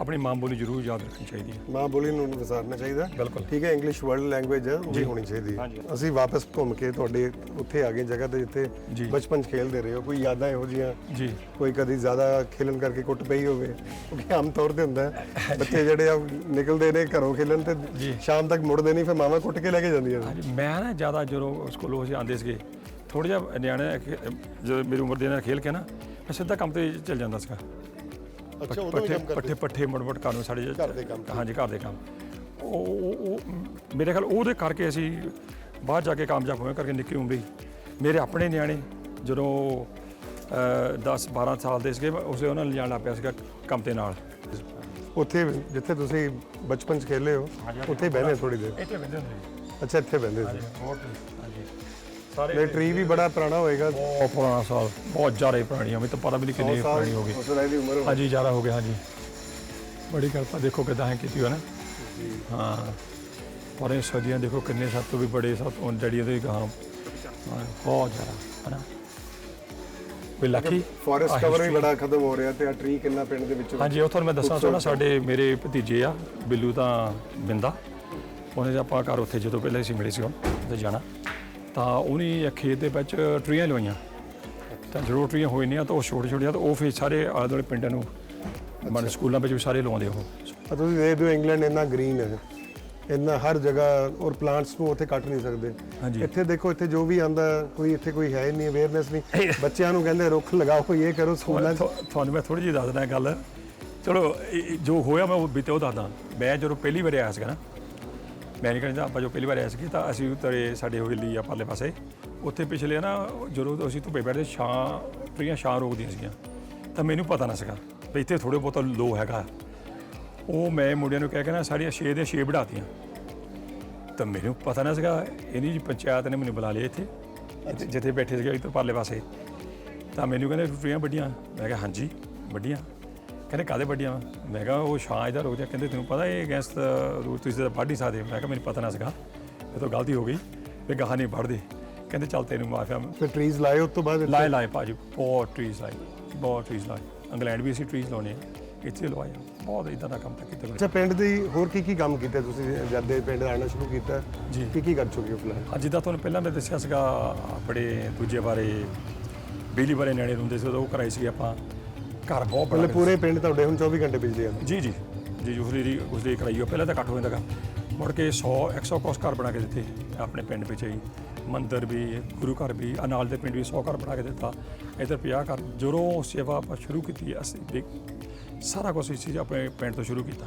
A: ਆਪਣੀ ਮਾਂ ਬੋਲੀ ਜ਼ਰੂਰ ਯਾਦ ਰੱਖਣੀ ਚਾਹੀਦੀ ਹੈ।
B: ਮਾਂ ਬੋਲੀ ਨੂੰ ਵਿਸਾਰਨਾ ਚਾਹੀਦਾ
A: ਬਿਲਕੁਲ।
B: ਠੀਕ ਹੈ ਇੰਗਲਿਸ਼ ਵਰਲਡ ਲੈਂਗੁਏਜ ਹੈ ਉਹ ਵੀ ਹੋਣੀ ਚਾਹੀਦੀ ਹੈ। ਅਸੀਂ ਵਾਪਸ ਘੁੰਮ ਕੇ ਤੁਹਾਡੇ ਉੱਥੇ ਆ ਗਏ ਜਗ੍ਹਾ ਤੇ ਜਿੱਥੇ
A: ਜੀ।
B: ਬਚਪਨ 'ਚ ਖੇਲਦੇ ਰਹੇ ਹੋ। ਕੋਈ ਯਾਦਾਂ ਇਹੋ ਜੀਆਂ
A: ਜੀ।
B: ਕੋਈ ਕਦੀ ਜ਼ਿਆਦਾ ਖੇਲਣ ਕਰਕੇ ਕੁੱਟ ਪਈ ਹੋਵੇ? ਕਿਉਂਕਿ ਆਮ ਤੌਰ ਤੇ ਹੁੰਦਾ ਬੱਚੇ ਜਿਹੜੇ ਆ ਨਿਕਲਦੇ ਨੇ ਘਰੋਂ ਖੇਲਣ ਤੇ
A: ਜੀ।
B: ਸ਼ਾਮ ਤੱਕ ਮੁੜਦੇ ਨਹੀਂ ਫਿਰ ਮਾਵਾਂ ਕੁੱਟ ਕੇ ਲੈ ਕੇ ਜਾਂਦੀਆਂ ਨੇ।
A: ਮੈਂ ਨਾ ਜ਼ਿਆਦਾ ਜਦੋਂ ਸਕੂਲੋਂ ਅਸੀਂ ਆਉਂਦੇ ਸੀਗੇ ਥੋੜਾ ਜਿਹਾ ਨਿਆਣੇ ਜਦੋਂ ਮੇਰੀ ਉਮਰ ਦੇ ਨਾਲ ਖੇਲ ਕੇ ਨਾ ਮੈਂ ਸਿੱਧਾ ਕੰਮ ਤੇ ਚੱਲ ਜਾਂਦਾ ਸੀਗਾ।
B: ਅੱਛਾ
A: ਪੱਠੇ ਪੱਠੇ ਪੱਠੇ ਮੁੜ ਮੁੜ ਕਰਨ ਸਾਡੇ
B: ਘਰ ਦੇ ਕੰਮ।
A: ਹਾਂਜੀ ਘਰ ਦੇ ਕੰਮ। ਉਹ ਉਹ- ਮੇਰੇ ਖਿਆਲ ਉਹਦੇ ਕਰਕੇ ਅਸੀਂ ਬਾਹਰ ਜਾ ਕੇ ਕਾਮਯਾਬ ਹੋਏ ਕਰਕੇ ਨਿੱਕੀ ਉਮਰੀ। ਮੇਰੇ ਆਪਣੇ ਨਿਆਣੇ ਜਦੋਂ 10 12 ਸਾਲ ਦੇ ਸੀਗੇ ਉਸੇ ਉਹਨਾਂ ਨੂੰ ਲਿਜਾਣ ਲੱਗ ਪਿਆ ਸੀਗਾ ਕੰਮ ਤੇ ਨਾਲ।
B: ਉੱਥੇ ਜਿੱਥੇ ਤੁਸੀਂ ਬਚਪਨ 'ਚ ਖੇਲੇ ਹੋ ਉੱਥੇ ਹੀ ਬਹਿੰਦੇ ਥੋੜੀ ਦੇਰ?
A: ਇੱਥੇ ਬੰਦੇ ਹੁੰਦੇ।
B: ਅੱਛਾ ਇੱਥੇ ਬਹਿੰਦੇ ਸੀ।
A: ਸਾਰੇ
B: ਇਹ ਟਰੀ ਵੀ ਬੜਾ ਪੁਰਾਣਾ ਹੋਏਗਾ।
A: ਬਹੁਤ ਪੁਰਾਣਾ ਸਾਲ। ਬਹੁਤ ਜ਼ਿਆਦਾ ਹੀ ਪੁਰਾਣੀ ਆ ਮੈਨੂੰ ਤਾਂ ਪਤਾ ਵੀ ਨਹੀਂ ਕਿੰਨੀ
B: 100 ਸਾਲ
A: ਪੁਰਾਣੀ ਹੋ ਗਈ।
B: ਉਸ ਤਰ੍ਹਾਂ ਦੀ ਉਮਰ ਹੋ
A: ਹਾਂਜੀ ਜ਼ਿਆਦਾ ਹੋ ਗਿਆ ਹਾਂਜੀ। ਬੜੀ ਕਿਰਪਾ ਦੇਖੋ ਕਿਦਾਂ ਹੈ ਕੀਤੀ ਹੋ ਨਾ। ਹਾਂ। ਪਰ ਇਹ ਸਦੀਆਂ ਦੇਖੋ ਕਿੰਨੇ ਸਭ ਤੋਂ ਵੀ ਬੜੇ ਸਭ ਤੋਂ ਡੈਡੀ ਦੇ ਗਾਂ ਬਹੁਤ ਜ਼ਿਆਦਾ ਹਨਾ। ਵੀ ਲੱਕੀ
B: ਫੋਰੈਸਟ ਕਵਰ ਵੀ ਬੜਾ ਖਤਮ ਹੋ ਰਿਹਾ ਤੇ ਆ ਟਰੀ ਕਿੰਨਾ ਪਿੰਡ ਦੇ ਵਿੱਚ
A: ਹਾਂਜੀ ਉਹ ਤੁਹਾਨੂੰ ਮੈਂ ਦੱਸਣਾ ਚਾਹੁੰਦਾ ਸਾਡੇ ਮੇਰੇ ਭਤੀਜੇ ਆ ਬਿੱਲੂ ਤਾਂ ਬਿੰਦਾ। ਉਹਨੇ ਆਪਾਂ ਘਰ ਉੱਥੇ ਜਦੋਂ ਪਹਿਲਾਂ ਅਸੀਂ ਮਿਲੇ ਸੀ ਹੁਣ ਤੇ ਜਾਣਾ। ਤਾਂ ਉਹਨੇ ਖੇਤ ਦੇ ਵਿੱਚ ਟਰੀਆਂ ਲਵਾਈਆਂ। ਤਾਂ ਜਦੋਂ ਟਰੀਆਂ ਹੋਈ ਨਹੀਂ ਤਾਂ ਉਹ ਛੋਟੇ ਛੋਟੀਆਂ ਤਾਂ ਉਹ ਫਿਰ ਸਾਰੇ ਆਲੇ ਦੁਆਲੇ ਪਿੰਡਾਂ ਨੂੰ ਮਨ ਸਕੂਲਾਂ ਵਿੱਚ ਵੀ ਸਾਰੇ ਲਵਾਉਂਦੇ ਉਹ।
B: ਆ ਤੁਸੀਂ ਦੇਖਦੇ ਹੋ ਇੰਗਲੈਂਡ ਇੰਨਾ ਗ੍ਰੀਨ ਹੈ। ਇੰਨਾ ਹਰ ਜਗ੍ਹਾ ਔਰ ਪਲਾਂਟਸ ਨੂੰ ਉੱਥੇ ਕੱਟ ਨਹੀਂ ਸਕਦੇ। ਇੱਥੇ ਦੇਖੋ ਇੱਥੇ ਜੋ ਵੀ ਆਂਦਾ ਕੋਈ ਇੱਥੇ ਕੋਈ ਹੈ ਨਹੀਂ ਅਵੇਅਰਨੈਸ ਨਹੀਂ। ਬੱਚਿਆਂ ਨੂੰ ਕਹਿੰਦੇ ਰੁੱਖ ਲਗਾਓ ਕੋਈ ਇਹ ਕਰੋ ਸਕੂਲਾਂ
A: ਤੁਹਾਨੂੰ ਮੈਂ ਥੋੜੀ ਜਿਹੀ ਦੱਸ ਦਿੰਦਾ ਗੱਲ। ਚਲੋ ਜੋ ਹੋਇਆ ਮੈਂ ਉਹ ਬੀਤੇ ਉਹ ਦੱਸਦਾ। ਮੈਂ ਜਦੋਂ ਪਹਿਲੀ ਵਾਰ ਆਇਆ ਸੀਗਾ ਨਾ ਮੈਂ ਨਹੀਂ ਕਹਿੰਦਾ ਆਪਾਂ ਜੋ ਪਹਿਲੀ ਵਾਰ ਆਇਆ ਸੀ ਤਾਂ ਅਸੀਂ ਉਤਰੇ ਸਾਡੇ ਹਵੇਲੀ ਆ ਪਰਲੇ ਪਾਸੇ। ਉੱਥੇ ਪਿਛਲੇ ਨਾ ਜਦੋਂ ਅਸੀਂ ਧੁੱਪੇ ਬੈਠਦੇ ਛਾਂ ਟਰੀਆਂ ਛਾਂ ਰੋਕਦੀਆਂ ਸੀਗੀਆਂ ਤਾਂ ਮੈਨੂੰ ਪਤਾ ਨਾ ਸੀਗਾ ਵੀ ਇੱਥੇ ਥੋੜੇ ਬਹੁਤ ਲੋ ਹੈਗਾ। ਉਹ ਮੈਂ ਮੁੰਡਿਆਂ ਨੂੰ ਕਹਿ ਕੇ ਨਾ ਸਾਰੀਆਂ ਛੇ ਦੇ ਛੇ ਵਢਾਤੀਆਂ ਤਾਂ ਮੈਨੂੰ ਪਤਾ ਨਾ ਸੀਗਾ ਇਹਨੀ ਜੀ ਪੰਚਾਇਤ ਨੇ ਮੈਨੂੰ ਬੁਲਾ ਲਿਆ ਇੱਥੇ ਇੱਥੇ ਜਿੱਥੇ ਬੈਠੇ ਸੀਗੇ ਇੱਧਰ ਪਰਲੇ ਪਾਸੇ। ਤਾਂ ਮੈਨੂੰ ਕਹਿੰਦੇ ਟੁੱਟੀਆਂ ਵੱਡੀਆਂ? ਮੈਂ ਕਿਹਾ ਹਾਂਜੀ ਵੱਡੀਆਂ। ਕਹਿੰਦੇ ਕਾਦੇ ਵੱਡੀਆਂ ਵਾਂ? ਮੈਂ ਕਿਹਾ ਉਹ ਛਾਂ ਇਹਦਾ ਰੁਕ ਜਾ ਕਹਿੰਦੇ ਤੈਨੂੰ ਪਤਾ ਇਹ ਅਗੇਂਸਟ ਰੂਲ ਤੁਸੀਂ ਤਾਂ ਵੱਢ ਨਹੀਂ ਸਕਦੇ ਮੈਂ ਕਿਹਾ ਮੈਨੂੰ ਪਤਾ ਨਾ ਸੀਗਾ। ਇਹ ਤਾਂ ਗਲਤੀ ਹੋ ਗਈ। ਵੀ ਗਾਹਾਂ ਨਹੀਂ ਵੜਦੇ ਕਹਿੰਦੇ ਚੱਲ ਤੈਨੂੰ ਮਾਫੀਆ
B: ਫਿਰ ਟਰੀਜ਼ ਲਾਏ ਉਸ ਤੋਂ ਬਾਅਦ ਇੱਥੇ?
A: ਲਾਏ ਲਾਏ ਭਾਜੀ। ਬਹੁਤ ਟਰੀਜ਼ ਲਾਏ। ਬਹੁਤ ਟਰੀਜ਼ ਲਾਏ। ਇੰਗਲੈਂਡ ਵੀ ਅਸੀਂ ਟਰੀਜ਼ ਲਾਉਣੇ ਆ। ਇੱਥੇ ਲਵਾਏ ਆ। ਬਹੁਤ ਇਦਾਂ ਦਾ ਕੰਮ ਤਾਂ ਕੀਤਾ
B: ਅੱਛਾ ਪਿੰਡ ਦੀ ਹੋਰ ਕੀ ਕੀ ਕੰਮ ਕੀਤਾ ਤੁਸੀਂ? ਜਦ ਦੇ ਪਿੰਡ ਆਉਣਾ ਸ਼ੁਰੂ ਕੀਤਾ।
A: ਜੀ।
B: ਕੀ ਕੀ ਕਰ ਚੁੱਕੇ ਹੋ ਫਿਲਹਾਲ?
A: ਅੱਜ ਜਿੱਦਾਂ ਤੁਹਾਨੂੰ ਪਹਿਲਾਂ ਮੈਂ ਦੱਸਿਆ ਸੀਗਾ ਆਪਣੇ ਦੂਜੇ ਬਾਰੇ ਬਿਜਲੀ ਬਾਰੇ ਨਿਆਣੇ ਹੁੰਦੇ ਸੀ ਉਦੋਂ ਉਹ ਕਰਾਈ ਸੀ ਆਪਾਂ। ਘਰ ਬਹੁਤ ਬੜਾ
B: ਮਤਲਬ ਪੂਰੇ ਪਿੰਡ ਤੁਹਾਡੇ ਹੁਣ 24 ਘੰਟੇ ਬਿਜਲੀ ਆਉਂਦੀ
A: ਜੀ ਜੀ। ਜੀ ਜੁਹਰੀ ਦੀ ਉਸਦੀ ਕਰਾਈ ਉਹ ਪਹਿਲਾਂ ਤਾਂ ਘੱਟ ਹੋ ਜਾਂਦਾ ਗਾ। ਮੁੜ ਕੇ 100 100 ਕੋਸ ਘਰ ਬਣਾ ਕੇ ਦਿੱਤੇ ਆਪਣੇ ਪਿੰਡ ਵਿੱਚ ਹੀ। ਮੰਦਿਰ ਵੀ ਗੁਰੂ ਘਰ ਵੀ ਆਹ ਨਾਲ ਦੇ ਪਿੰਡ ਵੀ 100 ਘਰ ਬਣਾ ਕੇ ਦਿੱਤਾ। ਇੱਧਰ 50 ਘਰ ਜਦੋਂ ਸੇਵਾ ਆਪਾਂ ਸ਼ੁਰੂ ਕੀਤੀ ਅਸੀਂ ਸਾਰਾ ਕੁਝ ਇਸ ਆਪਣੇ ਪਿੰਡ ਤੋਂ ਸ਼ੁਰੂ ਕੀਤਾ।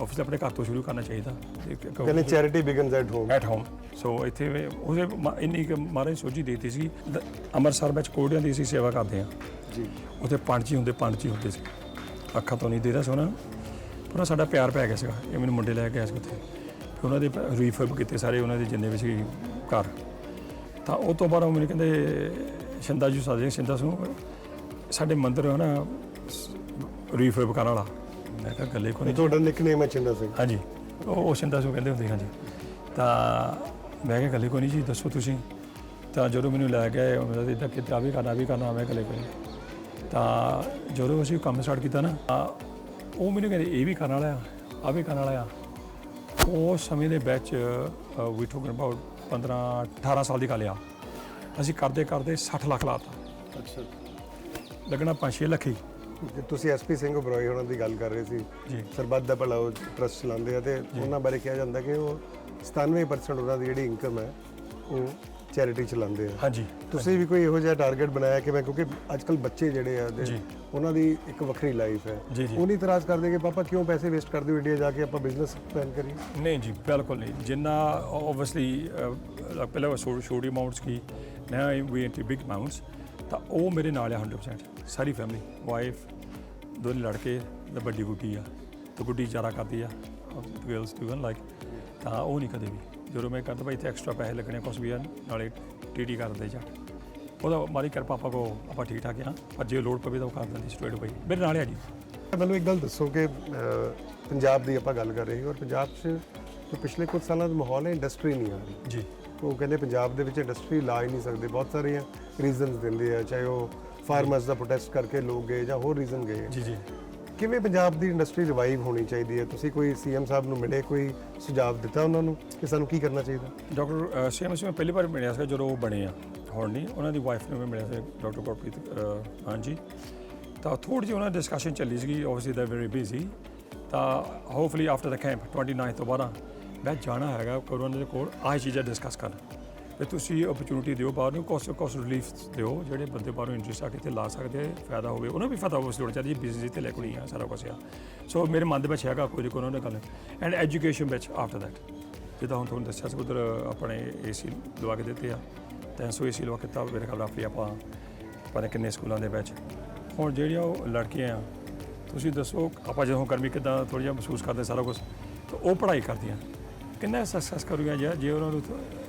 A: ਆਫਿਸ ਆਪਣੇ ਘਰ ਤੋਂ ਸ਼ੁਰੂ ਕਰਨਾ ਚਾਹੀਦਾ।
B: ਕਹਿੰਦੇ charity begins at home
A: at home so ਇੱਥੇ ਉਹਦੇ ਮ- ਇੰਨੀ ਕੁ ਮਹਾਰਾਜ ਸੋਝੀ ਦੇਤੀ ਸੀ। ਦ- ਅੰਮ੍ਰਿਤਸਰ ਵਿੱਚ ਕੋੜਿਆਂ ਦੀ ਅਸੀਂ ਸੇਵਾ ਕਰਦੇ ਹਾਂ।
B: ਜੀ।
A: ਉੱਥੇ ਪੰਡਜੀ ਹੁੰਦੇ ਪੰਡਜੀ ਹੁੰਦੇ ਸੀ। ਅੱਖਾਂ ਤੋਂ ਨਹੀਂ ਦੇ ਰਿਹਾ ਸੀ ਉਹਨਾਂ। ਨੂੰ ਪਰ ਸਾਡਾ ਪਿਆਰ ਪੈ ਗਿਆ ਸੀਗਾ। ਇਹ ਮੈਨੂੰ ਮੁੰਡੇ ਲੈ ਕੇ ਆਏ ਸੀ ਉੱਥੇ। ਫਿਰ ਉਹਨਾਂ ਦੇ ਰੀਫਰਬ ਕੀਤੇ ਸਾਰੇ ਉਹਨਾਂ ਦੇ ਜਿੰਨੇ ਵੀ ਸੀ ਘਰ। ਤਾਂ ਉਹ ਤੋਂ ਬਾਅਦ ਉਹ ਮੈਨੂੰ ਕਹਿੰਦੇ ਸ਼ਿੰਦਾ ਜੀ ਸਾਦੇ ਸ਼ਿੰਦਾ ਸੁਣੋ। ਸਾਡੇ ਮੰਦਿਰ ਹੈ ਨਾ ਰੀਫਰਬ ਕਰਨ ਵਾਲਾ। ਮੈਂ ਕਿਹਾ ਗੱਲੇ ਕੋਈ ਨਹੀਂ
B: ਤੁਹਾਡਾ ਨਿਕਨੇਮ ਹੈ ਚਿੰਦਾ ਸਿੰਘ।
A: ਹਾਂਜੀ ਉਹ ਉਹ ਸ਼ਿੰਦਾ ਸੂ ਕਹਿੰਦੇ ਹੁੰਦੇ ਹਾਂਜੀ। ਤਾਂ ਮੈਂ ਕਿਹਾ ਗੱਲੇ ਕੋਈ ਨਹੀਂ ਜੀ? ਦੱਸੋ ਤੁਸੀਂ। ਤਾਂ ਜਦੋਂ ਮੈਨੂੰ ਲੈ ਗਏ ਉਹਨਾਂ ਦੇ ਤਾਂ ਕਿਤੇ ਵੀ ਕਰਨਾ ਵੀ ਕਰਨਾ ਮੈਂ ਗੱਲੇ ਕੋਈ ਨਹੀਂ। ਤਾਂ ਜਦੋਂ ਅਸੀਂ ਕੰਮ ਸਟਾਰਟ ਕੀਤਾ ਨਾ ਤਾਂ ਉਹ ਮੈਨੂੰ ਕਹਿੰਦੇ ਇਹ ਵੀ ਕਰਨ ਵਾਲਾ ਆ ਆ ਵੀ ਕਰਨ ਵਾਲਾ ਆ। ਉਸ ਸਮੇਂ ਦੇ ਵਿੱਚ ਵੀ ਟੋਕਨ ਅਬਾਊਟ 15 18 ਸਾਲ ਦੀ ਗੱਲ ਆ। ਅਸੀਂ ਕਰਦੇ ਕਰਦੇ 60 ਲੱਖ ਲਾਤਾ।
B: ਅੱਛਾ।
A: ਲੱਗਣਾ 5-6 ਲੱਖ ਹੀ।
B: ਤੁਸੀਂ ਐਸਪੀ ਸਿੰਘ ਉਬਰਾਏ ਉਹਨਾਂ ਦੀ ਗੱਲ ਕਰ ਰਹੇ ਸੀ
A: ਜੀ।
B: ਸਰਬੱਤ ਦਾ ਭਲਾ ਉਹ ਟਰਸਟ ਚਲਾਉਂਦੇ ਆ ਤੇ ਉਹਨਾਂ ਬਾਰੇ ਕਿਹਾ ਜਾਂਦਾ ਕਿ ਉਹ 97% ਉਹਨਾਂ ਦੀ ਜਿਹੜੀ ਇਨਕਮ ਹੈ ਉਹ ਚੈਰਿਟੀ ਚਲਾਉਂਦੇ ਆ।
A: ਹਾਂਜੀ।
B: ਤੁਸੀਂ ਵੀ ਕੋਈ ਇਹੋ ਜਿਹਾ ਟਾਰਗੇਟ ਬਣਾਇਆ ਕਿ ਮੈਂ ਕਿਉਂਕਿ ਅੱਜ ਕੱਲ ਬੱਚੇ ਜਿਹੜੇ ਆ ਦੇ-
A: ਜੀ।
B: ਉਹਨਾਂ ਦੀ ਇੱਕ ਵੱਖਰੀ ਲਾਈਫ ਹੈ।
A: ਜੀ, ਜੀ।
B: ਉਹ ਨਹੀਂ ਇਤਰਾਜ਼ ਕਰਦੇ ਕਿ ਪਾਪਾ ਕਿਉਂ ਪੈਸੇ ਵੇਸਟ ਕਰਦੇ ਹੋ ਇੰਡੀਆ ਜਾ ਕੇ? ਆਪਾਂ ਬਿਜ਼ਨਸ ਪਲਾਨ ਕਰੀਏ।
A: ਨਹੀਂ ਜੀ ਬਿਲਕੁਲ ਨਹੀਂ। ਜਿੰਨਾ ਆਬਵੀਅਸਲੀ ਪਹਿਲਾਂ ਛੋਟੀ ਅਮਾਉਂਟਸ ਕੀ ਨਾ ਵੀ ਇਨਟੂ ਬਿਗ ਅਮਾਉਂਟਸ ਤਾਂ ਉਹ ਮੇਰੇ ਨਾਲ ਆ 100% ਸਾਰੀ ਫੈਮਿਲੀ ਵਾਈਫ ਦੋਨੇ ਲੜਕੇ ਤੇ ਵੱਡੀ ਗੁੱਡੀ ਆ। ਤੇ ਗੁੱਡੀ ਚਾਰਾ ਕਰਦੀ ਆ ਗਰਲਸ ਟੂ ਵਨ ਲਾਈਕ ਤਾਂ ਉਹ ਨਹੀਂ ਕਦੇ ਵੀ। ਜਦੋਂ ਮੈਂ ਕਰਦਾ ਭਾਈ ਇੱਥੇ ਐਕਸਟਰਾ ਪੈਸੇ ਲੱਗਣੇ ਕੁਛ ਵੀ ਆ ਨਾਲੇ ਟੀਟੀ ਕਰ ਦਿੰਦੇ ਜਾ। ਉਹਦਾ ਮਾਰੀ ਕਿਰਪਾ ਆਪਾਂ ਕੋ ਆਪਾਂ ਠੀਕ ਠਾਕ ਆ। ਪਰ ਜੇ ਲੋਡ ਪਵੇ ਤਾਂ ਉਹ ਕਰ ਦਿੰਦੀ ਸਟ੍ਰੇਟ ਭਾਈ ਮੇਰੇ ਨਾਲ ਆ ਜੀ।
B: ਮੈਨੂੰ ਇੱਕ ਗੱਲ ਦੱਸੋ ਕਿ ਪੰਜਾਬ ਦੀ ਆਪਾਂ ਗੱਲ ਕਰ ਰਹੇ ਹਾਂ ਔਰ ਪੰਜਾਬ 'ਚ ਜੋ ਪਿਛਲੇ ਕੁਝ ਸਾਲਾਂ ਦਾ ਮਾਹੌਲ ਹੈ ਇੰਡਸਟਰੀ ਨਹੀਂ ਆ ਰਹੀ।
A: ਜੀ।
B: ਉਹ ਕਹਿੰਦੇ ਪੰਜਾਬ ਦੇ ਵਿੱਚ ਇੰਡਸਟਰੀ ਲਾ ਹੀ ਨਹੀਂ ਸਕਦੇ ਬਹੁਤ ਸਾਰੀਆਂ ਰੀਜ਼ਨਸ ਦਿੰਦੇ ਆ ਚਾਹੇ ਉਹ ਫਾਰਮਰਸ ਦਾ ਪ੍ਰੋਟੈਸਟ ਕਰਕੇ ਲੋਕ ਗਏ ਜਾਂ ਹੋਰ ਰੀਜ਼ਨ ਗਏ
A: ਜੀ ਜੀ।
B: ਕਿਵੇਂ ਪੰਜਾਬ ਦੀ ਇੰਡਸਟਰੀ ਰਿਵਾਈਵ ਹੋਣੀ ਚਾਹੀਦੀ ਹੈ? ਤੁਸੀਂ ਕੋਈ ਸੀਐਮ ਸਾਹਿਬ ਨੂੰ ਮਿਲੇ ਕੋਈ ਸੁਝਾਅ ਦਿੱਤਾ ਉਹਨਾਂ ਨੂੰ ਕਿ ਸਾਨੂੰ ਕੀ ਕਰਨਾ ਚਾਹੀਦਾ?
A: ਡਾਕਟਰ ਸੀਐਮ ਸੀ ਮੈਂ ਪਹਿਲੀ ਵਾਰ ਮਿਲਿਆ ਸੀ ਜਦੋਂ ਉਹ ਬਣੇ ਆ ਹੁਣ ਨਹੀਂ ਉਹਨਾਂ ਦੀ ਵਾਈਫ ਨੂੰ ਮੈਂ ਮਿਲਿਆ ਸੀ ਡਾਕਟਰ ਗੁਰਪ੍ਰੀਤ ਹਾਂਜੀ ਤਾਂ ਥੋੜੀ ਜਿਹੀ ਉਹਨਾਂ ਦੀ ਡਿਸਕਸ਼ਨ ਚੱਲੀ ਸੀਗੀ ਆਬਵੀਅਸਲੀ ਦੇ ਵੈਰੀ ਬਿਜ਼ੀ ਤਾਂ ਹੋਪਫੁਲੀ ਆਫਟਰ ਦ ਕੈਂਪ 29 ਤੋਂ ਬਾਅਦ ਮੈਂ ਜਾਣਾ ਹੈਗਾ ਕੋਰੋਨਾ ਦੇ ਕੋਲ, ਆਹ ਚੀਜ਼ਾਂ ਡਿਸਕਸ ਕਰਨ। ਵੀ ਤੁਸੀਂ ਓਪਰਚੁਨਿਟੀ ਦਿਓ ਬਾਹਰ ਨੂੰ ਕੋਸਟ ਕੋਸਟ ਰਿਲੀਫ ਦਿਓ, ਜਿਹੜੇ ਬੰਦੇ ਬਾਹਰੋਂ ਇੰਟਰਸਟ ਆ ਕੇ ਇੱਥੇ ਲਾ ਸਕਦੇ, ਫਾਇਦਾ ਹੋਵੇ, ਉਹਨਾਂ ਨੂੰ ਵੀ ਫਾਇਦਾ ਹੋਵੇ, ਉਸ ਲੋੜ ਚਾਹੀਦੀ ਬਿਜ਼ਨਸ ਤੇ ਲੈ ਕੁੜੀ ਆ, ਸਾਰਾ ਕੁਝ ਆ। ਸੋ ਮੇਰੇ ਮਨ ਦੇ ਵਿੱਚ ਹੈਗਾ ਕੋਈ ਕੋਈ ਉਹਨਾਂ ਨੇ ਗੱਲ। ਐਂਡ ਐਜੂਕੇਸ਼ਨ ਵਿੱਚ ਆਫਟਰ ਦੈਟ ਜਿੱਦਾਂ ਹੁਣ ਤੁਹਾਨੂੰ ਦੱਸਿਆ ਸੀ ਉਧਰ ਆਪਣੇ ਏਸੀ ਲਵਾ ਕੇ ਦਿੱਤੇ ਆ 300 ਏਸੀ ਲਵਾ ਕੇ ਤਾਂ ਮੇਰੇ ਖਿਆਲ ਆਪਣੀ ਆਪਾਂ, ਪਤਾ ਕਿੰਨੇ ਸਕੂਲਾਂ ਦੇ ਵਿੱਚ। ਹੁਣ ਜਿਹੜੀਆਂ ਉਹ ਲੜਕੀਆਂ ਆ, ਤੁਸੀਂ ਦੱਸੋ, ਆਪਾਂ ਜਦੋਂ ਗਰਮੀ ਕਿਦਾਂ ਥੋੜ੍ਹਾ ਜਿਹਾ ਮਹਿਸੂਸ ਕਰਦੇ ਸਾਰਾ ਕੁਝ ਤਾਂ ਉਹ ਪੜ੍ਹਾਈ ਕਰਦੀਆਂ। ਕਿੰਨਾ ਸਕਸੈਸ ਕਰੂਗਾ ਜੇ ਜੇ ਉਹਨਾਂ ਨੂੰ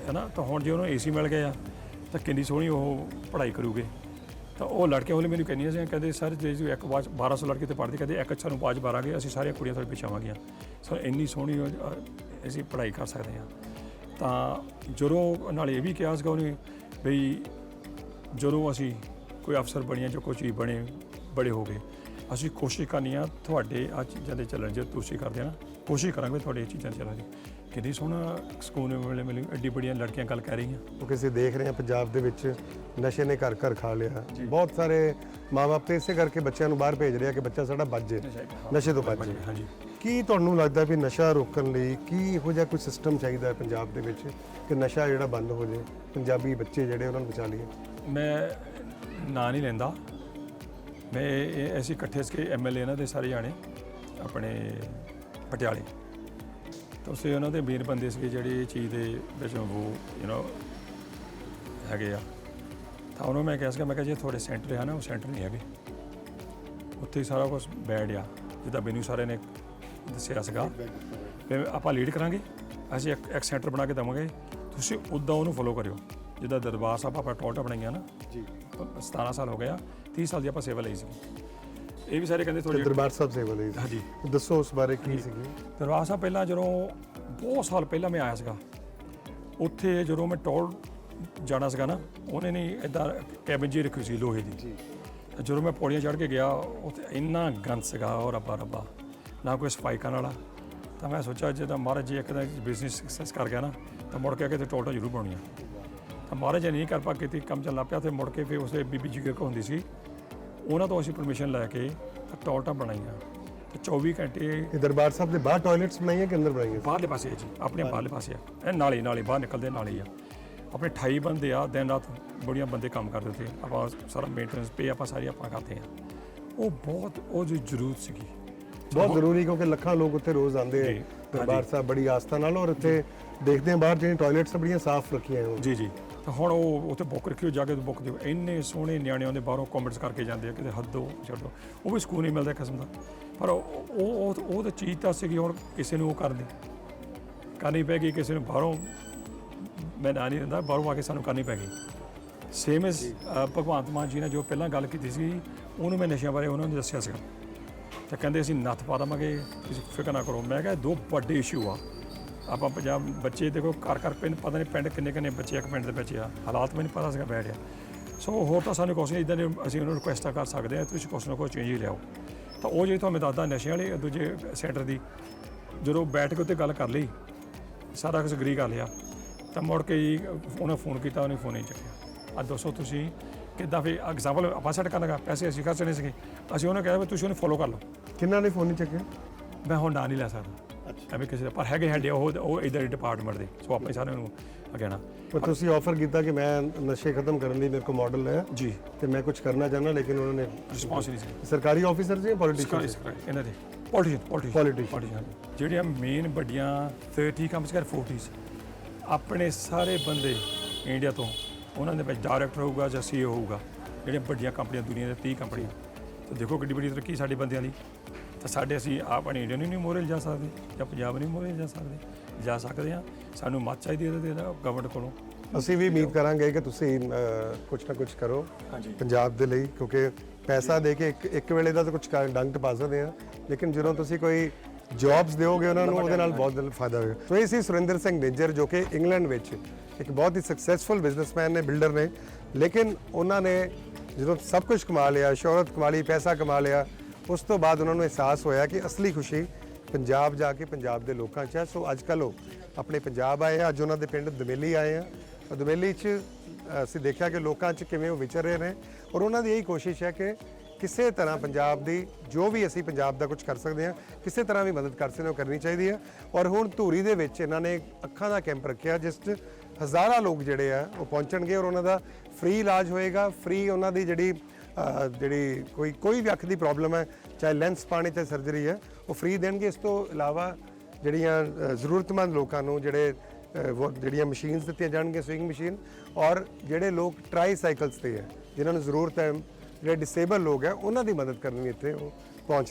A: ਹੈ ਨਾ ਤਾਂ ਹੁਣ ਜੇ ਉਹਨੂੰ ਨੂੰ ਏਸੀ ਮਿਲ ਗਿਆ ਤਾਂ ਕਿੰਨੀ ਸੋਹਣੀ ਉਹ ਪੜ੍ਹਾਈ ਕਰੂਗੇ। ਤਾਂ ਉਹ ਲੜਕੇ ਹੋਲੇ ਮੈਨੂੰ ਕਹਿੰਦੀਆਂ ਸੀ ਕਹਿੰਦੇ ਸਰ ਜੇ ਜੋ ਇੱਕ ਬਾਅਦ 1200 ਲੜਕੇ ਤੇ ਪੜ੍ਹਦੇ ਕਹਿੰਦੇ ਇੱਕ ਸਾਨੂੰ ਬਾਜ ਬਾਰਾਂਗੇ ਅਸੀਂ ਸਾਰੀਆਂ ਕੁੜੀਆਂ ਤੁਹਾਡੇ ਪਿੱਛੇ ਆਵਾਂਗੀਆਂ। ਸੋ ਇੰਨੀ ਸੋਹਣੀ ਉਹ, ਅਸੀਂ ਪੜ੍ਹਾਈ ਕਰ ਸਕਦੇ ਹਾਂ। ਤਾਂ ਜਦੋਂ ਨਾਲ ਇਹ ਵੀ ਕਿਹਾ ਸੀਗਾ ਉਹਨੇ ਬਈ ਜਦੋਂ ਅਸੀਂ ਕੋਈ ਅਫਸਰ ਬਣੀਆਂ ਜਾਂ ਕੋਈ ਚੀਜ਼ ਬਣੇ ਬੜੇ ਹੋ ਗਏ ਅਸੀਂ ਕੋਸ਼ਿਸ਼ ਕਰਨੀ ਆ ਤੁਹਾਡੇ ਆ ਚੀਜ਼ਾਂ ਦੇ ਚੱਲਣ ਜੇ ਤੁਸੀਂ ਕਰਦੇ ਆ ਨਾ ਕੋਸ਼ਿਸ਼ ਕਰਾਂਗੇ ਤੁਹਾਡੇ ਇਹ ਚੀਜ਼ਾਂ ਚੱਲਣ ਦੀ। ਕਿੰਨੀ ਸੋਹਣਾ ਸਕੂਨ ਵੇਲੇ ਮਿਲੀ ਐਡੀ ਬੜੀਆਂ ਲੜਕੀਆਂ ਗੱਲ ਕਹਿ ਰਹੀਆਂ।
B: ਕਿਉਂਕਿ ਅਸੀਂ ਦੇਖ ਰਹੇ ਹਾਂ ਪੰਜਾਬ ਦੇ ਵਿੱਚ ਨਸ਼ੇ ਨੇ ਘਰ ਘਰ ਖਾ ਲਿਆ। ਬਹੁਤ ਸਾਰੇ ਮਾਪੇ ਤੇ ਇਸੇ ਕਰਕੇ ਬੱਚਿਆਂ ਨੂੰ ਬਾਹਰ ਭੇਜ ਰਹੇ ਕਿ ਬੱਚਾ ਸਾਡਾ ਬਚ ਜੇ ਨਸ਼ੇ ਤੋਂ ਬਚ ਜੇ।
A: ਹਾਂਜੀ
B: ਕੀ ਤੁਹਾਨੂੰ ਲੱਗਦਾ ਵੀ ਨਸ਼ਾ ਰੋਕਣ ਲਈ ਕੀ ਇਹੋ ਜਿਹਾ ਕੋਈ ਸਿਸਟਮ ਚਾਹੀਦਾ ਹੈ ਪੰਜਾਬ ਦੇ ਵਿੱਚ ਕਿ ਨਸ਼ਾ ਜਿਹੜਾ ਬੰਦ ਹੋ ਜੇ ਪੰਜਾਬੀ ਬੱਚੇ ਜਿਹੜੇ ਉਹਨਾਂ ਨੂੰ ਬਚਾ ਲਈਏ?
A: ਮੈਂ ਨਾਂ ਨਹੀਂ ਲੈਂਦਾ। ਮੈਂ ਅਸੀਂ ਇਕੱਠੇ ਸੀ ਐਮਐਲਏ ਇਹਨਾਂ ਦੇ ਸਾਰੇ ਜਾਣੇ ਆਪਣੇ ਪਟਿਆਲੇ। ਤਾਂ ਉਸੇ ਉਹਨਾਂ ਦੇ ਮੇਨ ਬੰਦੇ ਸੀਗੇ ਜਿਹੜੇ ਇਹ ਚੀਜ਼ ਦੇ ਵਿੱਚ ਉਹ ਯੂ نو ਹੈਗੇ ਆ। ਤਾਂ ਉਹਨਾਂ ਮੈਂ ਕਿਹਾ ਸੀਗਾ ਮੈਂ ਕਿਹਾ ਜੇ ਤੁਹਾਡੇ ਸੈਂਟਰ ਹੈ ਨਾ ਉਹ ਸੈਂਟਰ ਨਹੀਂ ਹੈਗੇ। ਉੱਥੇ ਹੀ ਸਾਰਾ ਕੁਝ ਬੈਡ ਆ। ਜਿੱਦਾਂ ਮੈਨੂੰ ਸਾਰੇ ਨੇ ਦੱਸਿਆ ਸੀਗਾ। ਵੀ ਆਪਾਂ ਲੀਡ ਕਰਾਂਗੇ। ਅਸੀਂ ਇੱਕ ਇੱਕ ਸੈਂਟਰ ਬਣਾ ਕੇ ਦੇਵਾਂਗੇ। ਤੁਸੀਂ ਉੱਦਾਂ ਉਹਨੂੰ ਫੋਲੋ ਕਰਿਓ। ਜਿੱਦਾਂ ਦਰਬਾਰ ਸਾਹਿਬ ਆਪਾਂ ਟੋਟਾ ਬਣਾਈਆਂ ਨਾ।
B: ਜੀ।
A: 17 ਸਾਲ ਹੋ ਗਿਆ 30 ਸਾਲ ਦੀ ਆਪਾਂ ਸੇਵਾ ਲਈ ਸੀ। ਇਹ ਵੀ ਸਾਰੇ ਕਹਿੰਦੇ
B: ਤੇ
A: ਥੋੜੀ
B: ਦਰਬਾਰ ਸਾਹਿਬ ਸੇਵਾ ਲਈ ਸੀ।
A: ਹਾਂਜੀ।
B: ਦੱਸੋ ਉਸ ਬਾਰੇ ਕੀ ਸੀਗੀ?
A: ਦਰਬਾਰ ਸਾਹਿਬ ਪਹਿਲਾਂ ਜਦੋਂ ਬਹੁਤ ਸਾਲ ਪਹਿਲਾਂ ਮੈਂ ਆਇਆ ਸੀਗਾ ਉੱਥੇ ਜਦੋਂ ਮੈਂ ਟੋਲ ਜਾਣਾ ਸੀਗਾ ਨਾ ਉਹਨੇ ਨਹੀਂ ਇਦਾਂ ਕੈਬਨ ਜੀ ਰੱਖੀ ਸੀ ਲੋਹੇ ਦੀ। ਤੇ ਜਦੋਂ ਮੈਂ ਪੌੜੀਆਂ ਚੜ੍ਹ ਕੇ ਗਿਆ ਉੱਥੇ ਇੰਨਾ ਗੰਦ ਸੀਗਾ ਉਹ ਰੱਬਾ ਰੱਬਾ ਨਾ ਕੋਈ ਸਫ਼ਾਈ ਕਰਨ ਵਾਲਾ। ਤਾਂ ਮੈਂ ਸੋਚਿਆ ਜੇ ਤਾਂ ਮਹਾਰਾਜ ਜੀ ਇੱਕ ਦਾ ਬਿਜ਼ਨਸ ਸਕਸੈਸ ਕਰ ਗਿਆ ਨਾ ਤਾਂ ਮੁੜ ਕੇ ਕਿਤੇ ਟੋਲਟਾ ਜ਼ਰੂਰ ਬਣਾਉਣੀ ਆ ਤਾਂ ਮਹਾਰਾਜ ਜੀ ਨਹੀਂ ਕਰ ਪਾ ਕੀਤੀ ਕੰਮ ਚੱਲਣਾ ਪਿਆ ਤੇ ਮੁੜ ਕੇ ਫਿਰ ਉਸਦੇ ਬੀਬੀ ਜੀ ਕੋ ਹੁੰਦੀ ਸੀ ਉਹਨਾਂ ਤੋਂ ਅਸੀਂ ਪਰਮਿਸ਼ਨ ਲੈ ਕੇ ਤਾਂ ਟੋਲਟਾ ਬਣਾਈਆਂ। ਤੇ 24 ਘੰਟੇ
B: ਇਹ ਦਰਬਾਰ ਸਾਹਿਬ ਦੇ ਬਾਹਰ ਟਾਇਲਟਸ ਬਣਾਈਆਂ ਕਿ ਅੰਦਰ ਬਣਾਈਆਂ?
A: ਬਾਹਰਲੇ ਪਾਸੇ ਹੈ ਜੀ ਆਪਣੇ ਬਾਹਰਲੇ ਪਾਸੇ ਆ। ਇਹ ਨਾਲੇ ਨਾਲੇ ਬਾਹਰ ਨਿਕਲਦੇ ਨਾਲੇ ਆ। ਆਪਣੇ 28 ਬੰਦੇ ਆ ਦਿਨ ਰਾਤ ਬੜੀਆਂ ਬੰਦੇ ਕੰਮ ਕਰਦੇ ਤੇ ਆਪਾਂ ਸਾਰਾ ਮੇਨਟੇਨੈਂਸ ਪੇ ਆਪਾਂ ਸਾਰੀ ਆਪਾਂ ਕਰਦੇ ਆ। ਉਹ ਬਹੁਤ ਉਹ ਜੋ ਜ਼ਰੂਰਤ ਸੀਗੀ।
B: ਬਹੁਤ ਜ਼ਰੂਰੀ ਕਿਉਂਕਿ ਲੱਖਾਂ ਲੋਕ ਉੱਥੇ ਰੋਜ਼ ਆਉਂਦੇ ਆ। ਦਰਬਾਰ ਸਾਹਿਬ ਬੜੀ ਆਸਥਾ ਨਾਲ ਔਰ ਉੱਥੇ ਦੇਖਦੇ ਆ ਬਾਹਰ ਜਿਹੜੀਆਂ ਟਾਇਲਟਸ ਬੜੀਆਂ ਸਾਫ਼ ਰੱਖੀਆਂ ਹੋਣ
A: ਜੀ ਜੀ। ਤਾਂ ਹੁਣ ਉਹ ਉੱਥੇ ਬੁੱਕ ਰੱਖਿਓ ਜਾ ਕੇ ਬੁੱਕ ਦਿਓ ਇੰਨੇ ਸੋਹਣੇ ਨਿਆਣੇ ਆਉਂਦੇ ਬਾਹਰੋਂ ਕਮੈਂਟਸ ਕਰਕੇ ਜਾਂਦੇ ਆ ਕਿਤੇ ਹੱਦੋਂ ਛੱਡੋ। ਉਹ ਵੀ ਸਕੂਨ ਨਹੀਂ ਮਿਲਦਾ ਕਿਸਮ ਦਾ। ਪਰ ਉਹ ਉਹ ਉਹ- ਤਾਂ ਚੀਜ਼ ਤਾਂ ਸੀਗੀ ਹੁਣ ਕਿਸੇ ਨੂੰ ਉਹ ਕਰਨੀ। ਕਰਨੀ ਪੈ ਗਈ ਕਿਸੇ ਨੂੰ ਬਾਹਰੋਂ ਮੈਂ ਨਾ ਨਹੀਂ ਦਿੰਦਾ ਬਾਹਰੋਂ ਆ ਕੇ ਸਾਨੂੰ ਕਰਨੀ ਪੈ ਗਈ। ਸੇਮ ਇਸ ਭਗਵੰਤ ਮਾਨ ਜੀ ਨੇ ਜੋ ਪਹਿਲਾਂ ਗੱਲ ਕੀਤੀ ਸੀ ਉਹਨੂੰ ਮੈਂ ਨਸ਼ਿਆਂ ਬਾਰੇ ਉਹਨਾਂ ਨੇ ਦੱਸਿਆ ਸੀਗਾ। ਤਾਂ ਕਹਿੰਦੇ ਅਸੀਂ ਨੱਥ ਪਾ ਦੇਵਾਂਗੇ ਤੁਸੀਂ ਫਿਕਰ ਨਾ ਕਰੋ। ਮੈਂ ਕਿਹਾ ਦੋ ਵੱਡੇ ਇਸ਼ੂ ਆ। ਆਪਾਂ ਪੰਜਾਬ ਬੱਚੇ ਦੇਖੋ ਘਰ ਘਰ ਪਿੰਡ ਪਤਾ ਨਹੀਂ ਪਿੰਡ ਕਿੰਨੇ ਕਿੰਨੇ ਬੱਚੇ ਇੱਕ ਪਿੰਡ ਦੇ ਵਿੱਚ ਆ। ਹਾਲਾਤ ਮੈਨੂੰ ਪਤਾ ਸੀਗਾ ਬੈਠ ਆ ਸੋ ਹੋਰ ਤਾਂ ਸਾਨੂੰ ਕੁਛ ਨਹੀਂ ਇਦਾਂ ਦੇ ਅਸੀਂ ਉਹਨੂੰ ਰਿਕੁਐਸਟ ਕਰ ਸਕਦੇ ਆ ਤੁਸੀਂ ਕੁਛ ਨਾ ਕੁਛ ਚੇਂਜ ਹੀ ਲਿਆਓ। ਤਾਂ ਉਹ ਜਿਹੜੀ ਤੁਹਾਨੂੰ ਦੱਸਦਾ ਨਸ਼ਿਆਂ ਵਾਲੇ ਦੂਜੇ ਸੈਂਟਰ ਦੀ ਜਦੋਂ ਬੈਠ ਕੇ ਉੱਤੇ ਗੱਲ ਕਰ ਲਈ ਸਾਰਾ ਕੁਝ ਅਗਰੀ ਕਰ ਲਿਆ ਤਾਂ ਮੁੜ ਕੇ ਜੀ ਉਹਨੇ ਫੋਨ ਕੀਤਾ ਉਹਨੇ ਫੋਨ ਨਹੀਂ ਚੱਕਿਆ। ਅੱਜ ਦੱਸੋ ਤੁਸੀਂ ਕਿੱਦਾਂ ਫਿਰ ਐਗਜ਼ਾਮਪਲ ਆਪਾਂ ਸੈੱਟ ਕਰਨ ਲੱਗਾ ਪੈਸੇ ਅਸੀਂ ਖਰਚਣੇ ਸੀਗੇ ਅਸੀਂ ਉਹਨੇ ਕਿਹਾ ਵੀ ਤੁਸੀਂ ਉਹਨੂੰ ਫੋਲੋ ਕਰ ਲਓ।
B: ਕਿੰਨਾਂ ਨੇ ਫੋਨ ਨਹੀਂ ਚੱਕਿਆ?
A: ਮੈਂ ਹੁਣ ਨਾਂ ਨਹੀਂ ਲੈ ਸਕਦਾ। ਐਵੇਂ ਕਿਸੇ ਦਾ ਪਰ ਹੈਗੇ ਹੈਂਡੇ ਉਹ ਉਹ ਇਧਰ ਡਿਪਾਰਟਮੈਂਟ ਦੇ। ਸੋ ਆਪਣੇ ਸਾਰਿਆਂ ਨੂੰ ਅਗੇਣਾ
B: ਪਰ ਤੁਸੀਂ ਆਫਰ ਕੀਤਾ ਕਿ ਮੈਂ ਨਸ਼ੇ ਖਤਮ ਕਰਨ ਦੀ ਮੇਰੇ ਕੋਲ ਮਾਡਲ ਹੈ
A: ਜੀ।
B: ਤੇ ਮੈਂ ਕੁਝ ਕਰਨਾ ਚਾਹਨਾ ਲੇਕਿਨ ਉਹਨਾਂ ਨੇ
A: ਰਿਸਪੌਂਸ ਨਹੀਂ ਸੀ।
B: ਸਰਕਾਰੀ ਆਫੀਸਰ ਜਾਂ ਪੋਲੀਟੀਸ਼ੀਅਨ
A: ਇਹਨਾਂ ਦੇ। ਪੋਲੀਟੀਸ਼ੀਅਨ. ਪੋਲੀਟੀਸ਼ੀਅਨ ਜਿਹੜੀਆਂ ਮੇਨ ਵੱਡੀਆਂ 30 ਕਮ ਸੇ ਕਰ 40s ਆਪਣੇ ਸਾਰੇ ਬੰਦੇ ਇੰਡੀਆ ਤੋਂ ਉਹਨਾਂ ਦੇ ਵਿੱਚ ਡਾਇਰੈਕਟਰ ਹੋਊਗਾ ਜਾਂ ਸੀਓ ਹੋਊਗਾ। ਜਿਹੜੀਆਂ ਵੱਡੀਆਂ ਕੰਪਨੀਆਂ ਦੁਨੀਆ ਦੇ 30 ਕੰਪਨੀਆਂ। ਤਾਂ ਦੇਖੋ ਕਿੱਡੀ ਵੱਡੀ ਤਰੱਕੀ ਸਾਡੇ ਬੰਦਿਆਂ ਦੀ। ਤਾਂ ਸਾਡੇ ਅਸੀਂ ਆਪਣੇ ਇੰਡੀਆ ਨੂੰ ਨਹੀਂ ਮੋਰੇ ਜਾ ਸਕਦੇ ਜਾਂ ਪੰਜਾਬ ਨਹੀਂ ਮੋਰੇ ਜਾ ਸਕਦੇ ਜਾ ਸਕਦੇ ਆ ਸਾਨੂੰ ਮੱਤ ਚਾਹੀਦੀ ਹੈ ਇਹਦੇ ਗਵਰਨਮੈਂਟ ਕੋਲੋਂ।
B: ਅਸੀਂ ਵੀ ਉਮੀਦ ਕਰਾਂਗੇ ਕਿ ਤੁਸੀਂ ਕੁਝ ਨਾ ਕੁਝ ਕਰੋ ਪੰਜਾਬ ਦੇ ਲਈ ਕਿਉਂਕਿ ਪੈਸਾ ਦੇ ਕੇ ਇੱਕ ਇੱਕ ਵੇਲੇ ਦਾ ਤਾਂ ਕੁਝ ਡੰਗ ਟਪਾ ਸਕਦੇ ਆ ਲੇਕਿਨ ਜਦੋਂ ਤੁਸੀਂ ਕੋਈ ਜੌਬਸ ਦਿਓਗੇ ਉਹਨਾਂ ਨੂੰ ਉਹਦੇ ਨਾਲ ਬਹੁਤ ਫਾਇਦਾ ਹੋਏਗਾ। ਸੋ ਇਹ ਸੀ ਸੁਰਿੰਦਰ ਸਿੰਘ ਨਿੱਜਰ ਜੋ ਕਿ ਇੰਗਲੈਂਡ ਵਿੱਚ ਇੱਕ ਬਹੁਤ ਹੀ ਸਕਸੈਸਫੁਲ ਬਿਜ਼ਨਸਮੈਨ ਨੇ ਬਿਲਡਰ ਨੇ। ਲੇਕਿਨ ਉਹਨਾਂ ਨੇ ਜਦੋਂ ਸਭ ਕੁਝ ਕਮਾ ਲਿਆ ਸ਼ੋਹਰਤ ਕਮਾ ਲਈ ਪੈਸਾ ਕਮਾ ਲਿਆ ਉਸ ਤੋਂ ਬਾਅਦ ਉਹਨਾਂ ਨੂੰ ਅਹਿਸਾਸ ਹੋਇਆ ਕਿ ਅਸਲੀ ਖੁਸ਼ੀ ਪੰਜਾਬ ਜਾ ਕੇ ਪੰਜਾਬ ਦੇ ਲੋਕਾਂ 'ਚ ਹੈ। ਸੋ ਅੱਜ ਕੱਲ੍ਹ ਉਹ ਆਪਣੇ ਪੰਜਾਬ ਆਏ ਆ। ਅੱਜ ਉਹਨਾਂ ਦੇ ਪਿੰਡ ਦਮੇਲੀ ਆਏ ਆ। ਔਰ ਦਮੇਲੀ 'ਚ ਅਸੀਂ ਦੇਖਿਆ ਕਿ ਲੋਕਾਂ 'ਚ ਕਿਵੇਂ ਉਹ ਵਿਚਰ ਰਹੇ ਨੇ। ਔਰ ਉਹਨਾਂ ਦੀ ਇਹੀ ਕੋਸ਼ਿਸ਼ ਹੈ ਕਿ ਕਿਸੇ ਤਰ੍ਹਾਂ ਪੰਜਾਬ ਦੀ ਜੋ ਵੀ ਅਸੀਂ ਪੰਜਾਬ ਦਾ ਕੁਝ ਕਰ ਸਕਦੇ ਹਾਂ, ਕਿਸੇ ਤਰ੍ਹਾਂ ਵੀ ਮਦਦ ਕਰ ਸਕਦੇ ਹਾਂ, ਉਹ ਕਰਨੀ ਚਾਹੀਦੀ ਹੈ। ਔਰ ਹੁਣ ਧੂਰੀ ਦੇ ਵਿੱਚ ਇਹਨਾਂ ਨੇ ਅੱਖਾਂ ਦਾ ਕੈਂਪ ਰੱਖਿਆ, ਜਿਸ 'ਚ ਹਜ਼ਾਰਾਂ ਲੋਕ ਜਿਹੜੇ ਆ, ਉਹ ਪਹੁੰਚਣਗੇ। ਔਰ ਉਹਨਾਂ ਦਾ ਫ੍ਰੀ ਇਲਾਜ ਹੋਏਗਾ। ਫ੍ਰੀ ਉਹਨਾਂ ਦੀ ਜਿਹੜੀ ਜਿਹੜੀ ਕੋਈ ਕੋਈ ਵੀ ਅੱਖ ਦੀ ਪ੍ਰੋਬਲਮ ਹੈ, ਚਾਹੇ ਲੈਂਸ ਪਾਣੀ ਤੇ ਸਰਜਰੀ ਹੈ, ਉਹ ਫ੍ਰੀ ਦੇਣਗੇ। ਇਸ ਤੋਂ ਇਲਾਵਾ ਜਿਹੜੀਆਂ ਜ਼ਰੂਰਤਮੰਦ ਲੋਕਾਂ ਨੂੰ ਜਿਹੜੇ ਜਿਹੜੀਆਂ ਮਸ਼ੀਨਸ ਦਿੱਤੀਆਂ ਜਾਣਗੀਆਂ ਸਵਿੰਗ ਮਸ਼ੀਨ ਔਰ ਜਿਹੜੇ ਲੋਕ ਟਰਾਈ ਸਾਈਕਲਸ ਤੇ ਹੈ, ਜਿਨ੍ਹਾਂ ਨੂੰ ਜ਼ਰੂਰਤ ਹੈ, ਜਿਹੜੇ ਡਿਸੇਬਲ ਲੋਕ ਹੈ, ਉਹਨਾਂ ਦੀ ਮਦਦ ਕਰਨ ਲਈ ਇੱਥੇ ਉਹ ਪਹੁੰਚ ਰਹੇ